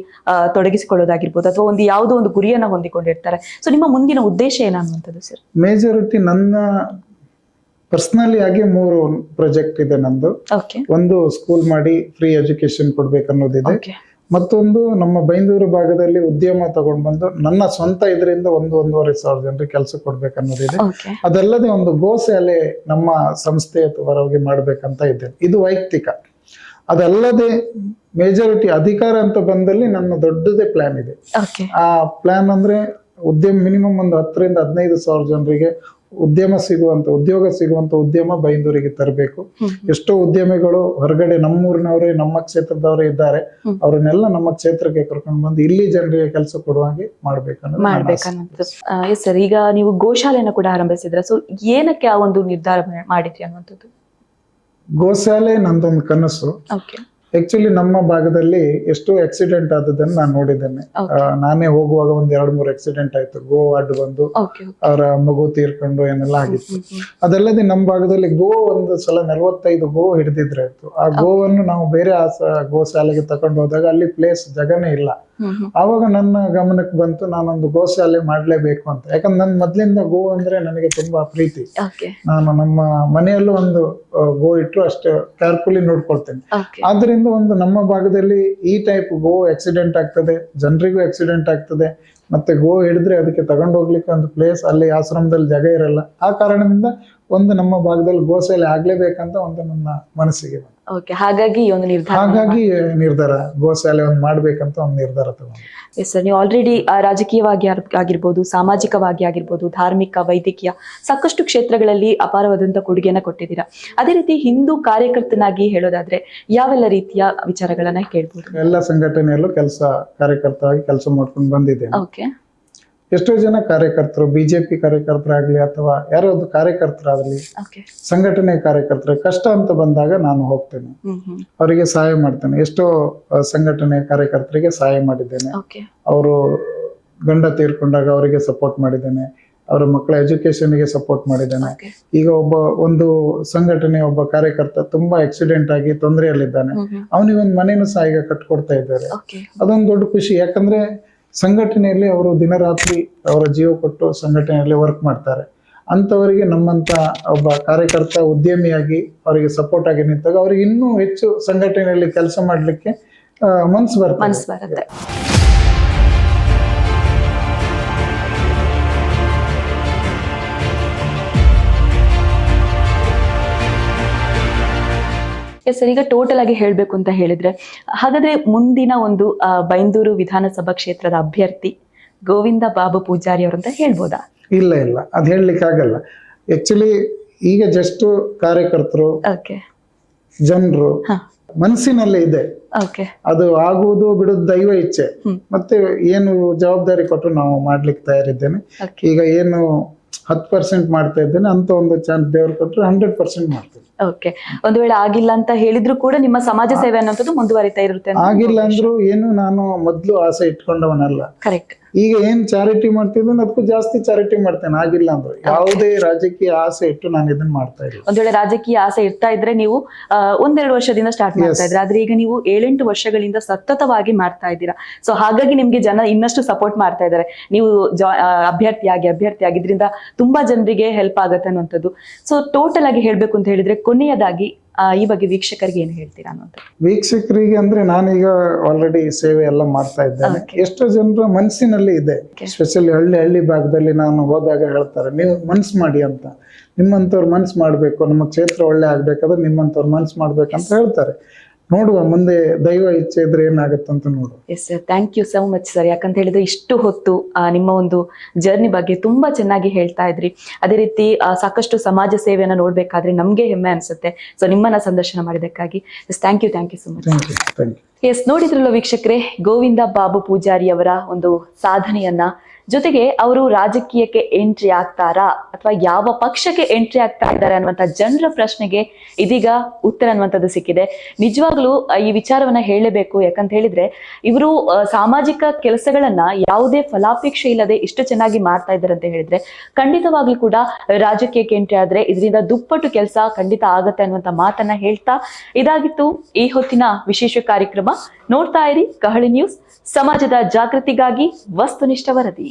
ತೊಡಗಿಸಿಕೊಳ್ಳೋದಾಗಿರ್ಬೋದು ಅಥವಾ ಒಂದು ಯಾವುದೋ ಒಂದು ಗುರಿಯನ್ನ ಹೊಂದಿಕೊಂಡಿರ್ತಾರೆ. ಸೊ ನಿಮ್ಮ ಮುಂದಿನ ಉದ್ದೇಶ ಏನನ್ನುವಂಥದ್ದು ಸರ್ ಮೇಜಾರಿಟಿ ನನ್ನ ಪರ್ಸನಲಿ ಆಗಿ ಮೂರು ಪ್ರಾಜೆಕ್ಟ್ ಇದೆ ನಂದು. ಒಂದು ಸ್ಕೂಲ್ ಮಾಡಿ ಫ್ರೀ ಎಜುಕೇಶನ್ ಕೊಡ್ಬೇಕನ್ನೋದಿದೆ. ಮತ್ತೊಂದು ನಮ್ಮ ಬೈಂದೂರು ಭಾಗದಲ್ಲಿ ಉದ್ಯಮ ತಗೊಂಡ್ ಬಂದು ನನ್ನ ಸ್ವಂತ ಇದರಿಂದ ಒಂದು ಒಂದೂವರೆ ಸಾವಿರ ಜನರಿಗೆ ಕೆಲಸ ಕೊಡ್ಬೇಕನ್ನೋದಿದೆ. ಅದಲ್ಲದೆ ಒಂದು ಗೋಶಾಲೆ ನಮ್ಮ ಸಂಸ್ಥೆ ಪರವಾಗಿ ಮಾಡ್ಬೇಕಂತ ಇದ್ದೇನೆ. ಇದು ವೈಯಕ್ತಿಕ. ಅದಲ್ಲದೆ ಮೇಜಾರಿಟಿ ಅಧಿಕಾರ ಅಂತ ಬಂದಲ್ಲಿ ನನ್ನ ದೊಡ್ಡದೇ ಪ್ಲಾನ್ ಇದೆ. ಆ ಪ್ಲಾನ್ ಅಂದ್ರೆ ಉದ್ಯಮ ಮಿನಿಮಮ್ ಒಂದು ಹತ್ತರಿಂದ ಹದಿನೈದು ಸಾವಿರ ಜನರಿಗೆ ಉದ್ಯಮ ಸಿಗುವಂತ ಉದ್ಯೋಗ ಸಿಗುವಂತ ಉದ್ಯಮ ಬೈಂದೂರಿಗೆ ತರಬೇಕು. ಎಷ್ಟೋ ಉದ್ಯಮಿಗಳು ಹೊರಗಡೆ ನಮ್ಮೂರಿನವರೇ ನಮ್ಮ ಕ್ಷೇತ್ರದವರೇ ಇದ್ದಾರೆ. ಅವರನ್ನೆಲ್ಲ ನಮ್ಮ ಕ್ಷೇತ್ರಕ್ಕೆ ಕರ್ಕೊಂಡು ಬಂದು ಇಲ್ಲಿ ಜನರಿಗೆ ಕೆಲಸ ಕೊಡುವ ಹಾಗೆ ನನ್ನ ಆಸೆ. ಮಾಡ್ಬೇಕನ್ನೋದು. ಎಸ್ ಸರ್ ಈಗ ನೀವು ಗೋಶಾಲೆಯನ್ನು ಕೂಡ ಆರಂಭಿಸಿದ್ರೆ? ಸೊ ಏನಕ್ಕೆ ಆ ಒಂದು ನಿರ್ಧಾರ ಮಾಡಿದ್ರಿ ಅನ್ನುವಂಥದ್ದು? ಗೋಶಾಲೆ ನಂದೊಂದು ಕನಸು. ಆಕ್ಚುಲಿ ನಮ್ಮ ಭಾಗದಲ್ಲಿ ಎಷ್ಟೋ ಆಕ್ಸಿಡೆಂಟ್ ಆದದನ್ನ ನಾನು ನೋಡಿದ್ದೇನೆ. ಆ, ನಾನೇ ಹೋಗುವಾಗ ಒಂದ್ ಎರಡ್ ಮೂರು ಆಕ್ಸಿಡೆಂಟ್ ಆಯ್ತು. ಗೋ ಅಡ್ಡು ಬಂದು ಅವರ ಮಗು ತೀರ್ಕೊಂಡು ಏನೆಲ್ಲ ಆಗಿತ್ತು. ಅದಲ್ಲದೆ ನಮ್ಮ ಭಾಗದಲ್ಲಿ ಗೋ ಒಂದು ಸಲ ನಲವತ್ತೈದು ಗೋ ಹಿಡಿದಿದ್ರೆ ಆಯ್ತು. ಆ ಗೋವನ್ನು ನಾವು ಬೇರೆ ಗೋ ಶಾಲೆಗೆ ತಕೊಂಡು ಹೋದಾಗ ಅಲ್ಲಿ ಪ್ಲೇಸ್ ಜಗನೇ ಇಲ್ಲ. ಆವಾಗ ನನ್ನ ಗಮನಕ್ಕೆ ಬಂತು ನಾನೊಂದು ಗೋಶಾಲೆ ಮಾಡ್ಲೇಬೇಕು ಅಂತ. ಯಾಕಂದ್ರೆ ನನ್ನ ಮೊದ್ಲಿಂದ ಗೋ ಅಂದ್ರೆ ನನಗೆ ತುಂಬಾ ಪ್ರೀತಿ. ನಾನು ನಮ್ಮ ಮನೆಯಲ್ಲೂ ಒಂದು ಗೋ ಇಟ್ಟು ಅಷ್ಟು ಕೇರ್ಫುಲಿ ನೋಡ್ಕೊಳ್ತೇನೆ. ಆದ್ರಿಂದ ಒಂದು ನಮ್ಮ ಭಾಗದಲ್ಲಿ ಈ ಟೈಪ್ ಗೋ ಆಕ್ಸಿಡೆಂಟ್ ಆಗ್ತದೆ ಜನರಿಗೂ ಆಕ್ಸಿಡೆಂಟ್ ಆಗ್ತದೆ ಮತ್ತೆ ಗೋ ಹಿಡಿದ್ರೆ ಅದಕ್ಕೆ ತಗೊಂಡು ಹೋಗ್ಲಿಕ್ಕೆ ಒಂದು ಪ್ಲೇಸ್ ಅಲ್ಲಿ ಆಶ್ರಮದಲ್ಲಿ ಜಾಗ ಇರಲ್ಲ. ಆ ಕಾರಣದಿಂದ ಒಂದು ನಮ್ಮ ಭಾಗದಲ್ಲಿ ಗೋಶಾಲೆ ಆಗ್ಲೇಬೇಕಂತ ಒಂದು ನನ್ನ ಮನಸ್ಸಿಗೆ ಬಂತು. ಓಕೆ ಹಾಗಾಗಿ ಈ ಒಂದು ನಿರ್ಧಾರ ಹಾಗಾಗಿ ನಿರ್ಧಾರ ಗೋಶಾಲೆ ಒಂದು ಮಾಡ್ಬೇಕಂತ ಒಂದು ನಿರ್ಧಾರ ತಗೊಂಡು. ಎಸ್ ಸರ್ ನೀವು ಆಲ್ರೆಡಿ ರಾಜಕೀಯವಾಗಿ ಆಗಿರ್ಬೋದು ಸಾಮಾಜಿಕವಾಗಿ ಆಗಿರ್ಬೋದು ಧಾರ್ಮಿಕ ವೈದ್ಯಕೀಯ ಸಾಕಷ್ಟು ಕ್ಷೇತ್ರಗಳಲ್ಲಿ ಅಪಾರವಾದಂತ ಕೊಡುಗೆಯನ್ನ ಕೊಟ್ಟಿದ್ದೀರಾ? ಅದೇ ರೀತಿ ಹಿಂದೂ ಕಾರ್ಯಕರ್ತನಾಗಿ ಹೇಳೋದಾದ್ರೆ ಯಾವೆಲ್ಲ ರೀತಿಯ ವಿಚಾರಗಳನ್ನ ಕೇಳ್ಬೋದು? ಎಲ್ಲ ಸಂಘಟನೆಯಲ್ಲೂ ಕೆಲಸ ಕಾರ್ಯಕರ್ತವಾಗಿ ಕೆಲಸ ಮಾಡ್ಕೊಂಡು ಬಂದಿದ್ದೇನೆ. ಓಕೆ ಎಷ್ಟೋ ಜನ ಕಾರ್ಯಕರ್ತರು ಬಿಜೆಪಿ ಕಾರ್ಯಕರ್ತರಾಗ್ಲಿ ಅಥವಾ ಯಾರೋ ಒಂದು ಕಾರ್ಯಕರ್ತರಾಗ್ಲಿ ಸಂಘಟನೆ ಕಾರ್ಯಕರ್ತರು ಕಷ್ಟ ಅಂತ ಬಂದಾಗ ನಾನು ಹೋಗ್ತೇನೆ. ಅವರಿಗೆ ಸಹಾಯ ಮಾಡ್ತೇನೆ. ಎಷ್ಟೋ ಸಂಘಟನೆ ಕಾರ್ಯಕರ್ತರಿಗೆ ಸಹಾಯ ಮಾಡಿದ್ದೇನೆ. ಅವರು ಗಂಡ ತೀರ್ಕೊಂಡಾಗ ಅವರಿಗೆ ಸಪೋರ್ಟ್ ಮಾಡಿದ್ದೇನೆ. ಅವರ ಮಕ್ಕಳ ಎಜುಕೇಶನ್ಗೆ ಸಪೋರ್ಟ್ ಮಾಡಿದ್ದೇನೆ. ಈಗ ಒಬ್ಬ ಒಂದು ಸಂಘಟನೆ ಒಬ್ಬ ಕಾರ್ಯಕರ್ತ ತುಂಬಾ ಆಕ್ಸಿಡೆಂಟ್ ಆಗಿ ತೊಂದರೆಯಲ್ಲಿದ್ದಾನೆ. ಅವನಿಗೊಂದು ಮನೇನು ಸಹ ಈಗ ಕಟ್ಕೊಡ್ತಾ ಇದ್ದಾರೆ. ಅದೊಂದು ದೊಡ್ಡ ಖುಷಿ. ಯಾಕಂದ್ರೆ ಸಂಘಟನೆಯಲ್ಲಿ ಅವರು ದಿನರಾತ್ರಿ ಅವರ ಜೀವ ಕೊಟ್ಟು ಸಂಘಟನೆಯಲ್ಲಿ ವರ್ಕ್ ಮಾಡ್ತಾರೆ. ಅಂಥವರಿಗೆ ನಮ್ಮಂತ ಒಬ್ಬ ಕಾರ್ಯಕರ್ತ ಉದ್ಯಮಿಯಾಗಿ ಅವರಿಗೆ ಸಪೋರ್ಟ್ ಆಗಿ ನಿಂತಾಗ ಅವ್ರಿಗೆ ಇನ್ನೂ ಹೆಚ್ಚು ಸಂಘಟನೆಯಲ್ಲಿ ಕೆಲಸ ಮಾಡಲಿಕ್ಕೆ ಮನ್ಸು ಬರ್ತದೆ. ಸರ್ ಈಗ ಟೋಟಲ್ ಆಗಿ ಹೇಳ್ಬೇಕು ಅಂತ ಹೇಳಿದ್ರೆ ಹಾಗಾದ್ರೆ ಮುಂದಿನ ಒಂದು ಬೈಂದೂರು ವಿಧಾನಸಭಾ ಕ್ಷೇತ್ರದ ಅಭ್ಯರ್ಥಿ ಗೋವಿಂದ ಬಾಬು ಪೂಜಾರಿ ಅವರಂತ ಹೇಳ್ಬೋದಾ? ಇಲ್ಲ ಇಲ್ಲ. ಅದ್ ಹೇಳಲಿಕ್ಕೆ ಆಗಲ್ಲ. ಆಕ್ಚುಲಿ ಈಗ ಜಸ್ಟ್ ಕಾರ್ಯಕರ್ತರು ಓಕೆ ಜನರು ಹಾ. ಮನಸ್ಸಿನಲ್ಲೇ ಇದೆ. ಅದು ಆಗುವುದು ಬಿಡುದು ದೈವ ಇಚ್ಛೆ. ಮತ್ತೆ ಏನು ಜವಾಬ್ದಾರಿ ಕೊಟ್ಟು ನಾವು ಮಾಡ್ಲಿಕ್ಕೆ ತಯಾರಿದ್ದೇನೆ. ಈಗ ಏನು ಹತ್ತು ಪರ್ಸೆಂಟ್ ಮಾಡ್ತಾ ಇದ್ದೇನೆ ಅಂತ ಒಂದು ಚಾನ್ಸ್ ದೇವ್ರು ಕೊಟ್ಟರೆ ಹಂಡ್ರೆಡ್ ಪರ್ಸೆಂಟ್ ಮಾಡ್ತೇನೆ. ಓಕೆ ಒಂದು ವೇಳೆ ಆಗಿಲ್ಲ ಅಂತ ಹೇಳಿದ್ರು ಕೂಡ ನಿಮ್ಮ ಸಮಾಜ ಸೇವೆ ಅನ್ನೋದು ಮುಂದುವರಿತಾ ಇರುತ್ತೆ ಆಗಿಲ್ಲ ಅಂದ್ರೂ ಏನು ನಾನು ಮೊದ್ಲು ಆಸೆ ಇಟ್ಕೊಂಡವನಲ್ಲ. ಕರೆಕ್ಟ್ ಈಗ ಏನ್ ಚಾರಿಟಿ ಮಾಡ್ತಿದ್ದೀನಿ ಅದಕ್ಕೂ ಜಾಸ್ತಿ ಚಾರಿಟಿ ಮಾಡ್ತೇನೆ ಆಗಿಲ್ಲ ಅಂದ್ರೆ. ಯಾವುದೇ ರಾಜಕೀಯ ಆಸೆ ಇಟ್ಟು ನಾನು ಇದನ್ನ ಮಾಡ್ತಾ ಇಲ್ಲ ಒಂದ್ ವೇಳೆ ರಾಜಕೀಯ ಆಸೆ ಇರ್ತಾ ಇದ್ರೆ ನೀವು ಒಂದೆರಡು ವರ್ಷದಿಂದ ಸ್ಟಾರ್ಟ್ ಮಾಡ್ತಾ ಇದ್ರೆ ಆದ್ರೆ ಈಗ ನೀವು ಏಳೆಂಟು ವರ್ಷಗಳಿಂದ ಸತತವಾಗಿ ಮಾಡ್ತಾ ಇದ್ದೀರಾ. ಸೊ ಹಾಗಾಗಿ ನಿಮ್ಗೆ ಜನ ಇನ್ನಷ್ಟು ಸಪೋರ್ಟ್ ಮಾಡ್ತಾ ಇದ್ದಾರೆ. ನೀವು ಜಾ- ಅಭ್ಯರ್ಥಿ ಅಭ್ಯರ್ಥಿಯಾಗಿ ಅಭ್ಯರ್ಥಿಯಾಗಿದ್ರಿಂದ ತುಂಬಾ ಜನರಿಗೆ ಹೆಲ್ಪ್ ಆಗುತ್ತೆ ಅನ್ನುವಂಥದ್ದು. ಸೊ ಟೋಟಲ್ ಆಗಿ ಹೇಳ್ಬೇಕು ಅಂತ ಹೇಳಿದ್ರೆ ಕೊನೆಯದಾಗಿ ಈ ಬಗ್ಗೆ ವೀಕ್ಷಕರಿಗೆ ಏನು ಹೇಳ್ತೀರಾ ಅನ್ನೋದು? ವೀಕ್ಷಕರಿಗೆ ಅಂದ್ರೆ ನಾನೀಗ ಆಲ್ರೆಡಿ ಸೇವೆ ಎಲ್ಲ ಮಾಡ್ತಾ ಇದ್ದೇನೆ. ಎಷ್ಟೋ ಜನರ ಮನಸ್ಸಿನಲ್ಲಿ ಇದೆ. ಸ್ಪೆಷಲಿ ಹಳ್ಳಿ ಹಳ್ಳಿ ಭಾಗದಲ್ಲಿ ನಾನು ಹೋದಾಗ ಹೇಳ್ತಾರೆ ನೀವು ಮನ್ಸು ಮಾಡಿ ಅಂತ. ನಿಮ್ಮಂಥವ್ರು ಮನ್ಸು ಮಾಡಬೇಕು. ನಮ್ಮ ಕ್ಷೇತ್ರ ಒಳ್ಳೆ ಆಗ್ಬೇಕಾದ್ರೆ ನಿಮ್ಮಂಥವ್ರು ಮನ್ಸು ಮಾಡ್ಬೇಕಂತ ಹೇಳ್ತಾರೆ. ನೋಡುವ ಮುಂದೆ ದೈವ ಇಚ್ಛೆ ಇದ್ರೆ ಏನಾಗುತ್ತೆ ಅಂತ ನೋಡುವ. Yes sir thank you so much sir ಯಾಕಂತ ಹೇಳಿದ್ರೆ ಇಷ್ಟು ಹೊತ್ತು ನಿಮ್ಮ ಒಂದು ಜರ್ನಿ ಬಗ್ಗೆ ತುಂಬಾ ಚೆನ್ನಾಗಿ ಹೇಳ್ತಾ ಇದ್ರಿ. ಅದೇ ರೀತಿ ಸಾಕಷ್ಟು ಸಮಾಜ ಸೇವೆಯನ್ನು ನೋಡ್ಬೇಕಾದ್ರೆ ನಮ್ಗೆ ಹೆಮ್ಮೆ ಅನ್ಸುತ್ತೆ. ಸೊ ನಿಮ್ಮನ್ನ ಸಂದರ್ಶನ ಮಾಡಿದಕ್ಕಾಗಿ yes thank you thank you so much yes ನೋಡಿದ್ರಲ್ಲ ವೀಕ್ಷಕರೇ ಗೋವಿಂದ ಬಾಬು ಪೂಜಾರಿ ಅವರ ಒಂದು ಸಾಧನೆಯನ್ನ ಜೊತೆಗೆ ಅವರು ರಾಜಕೀಯಕ್ಕೆ ಎಂಟ್ರಿ ಆಗ್ತಾರಾ ಅಥವಾ ಯಾವ ಪಕ್ಷಕ್ಕೆ ಎಂಟ್ರಿ ಆಗ್ತಾ ಇದ್ದಾರೆ ಅನ್ನುವಂಥ ಜನರ ಪ್ರಶ್ನೆಗೆ ಇದೀಗ ಉತ್ತರ ಅನ್ನುವಂಥದ್ದು ಸಿಕ್ಕಿದೆ. ನಿಜವಾಗ್ಲೂ ಈ ವಿಚಾರವನ್ನ ಹೇಳಬೇಕು. ಯಾಕಂತ ಹೇಳಿದ್ರೆ, ಇವರು ಸಾಮಾಜಿಕ ಕೆಲಸಗಳನ್ನ ಯಾವುದೇ ಫಲಾಪೇಕ್ಷೆ ಇಲ್ಲದೆ ಇಷ್ಟು ಚೆನ್ನಾಗಿ ಮಾಡ್ತಾ ಇದ್ದಾರೆ ಅಂತ ಹೇಳಿದ್ರೆ, ಖಂಡಿತವಾಗ್ಲೂ ಕೂಡ ರಾಜಕೀಯಕ್ಕೆ ಎಂಟ್ರಿ ಆದ್ರೆ ಇದರಿಂದ ದುಪ್ಪಟ್ಟು ಕೆಲಸ ಖಂಡಿತ ಆಗತ್ತೆ ಅನ್ನುವಂಥ ಮಾತನ್ನ ಹೇಳ್ತಾ ಇದಾಗಿತ್ತು ಈ ಹೊತ್ತಿನ ವಿಶೇಷ ಕಾರ್ಯಕ್ರಮ. ನೋಡ್ತಾ ಇರಿ, ಕಹಳಿ ನ್ಯೂಸ್ ಸಮಾಜದ ಜಾಗೃತಿಗಾಗಿ ವಸ್ತುನಿಷ್ಠ ವರದಿ.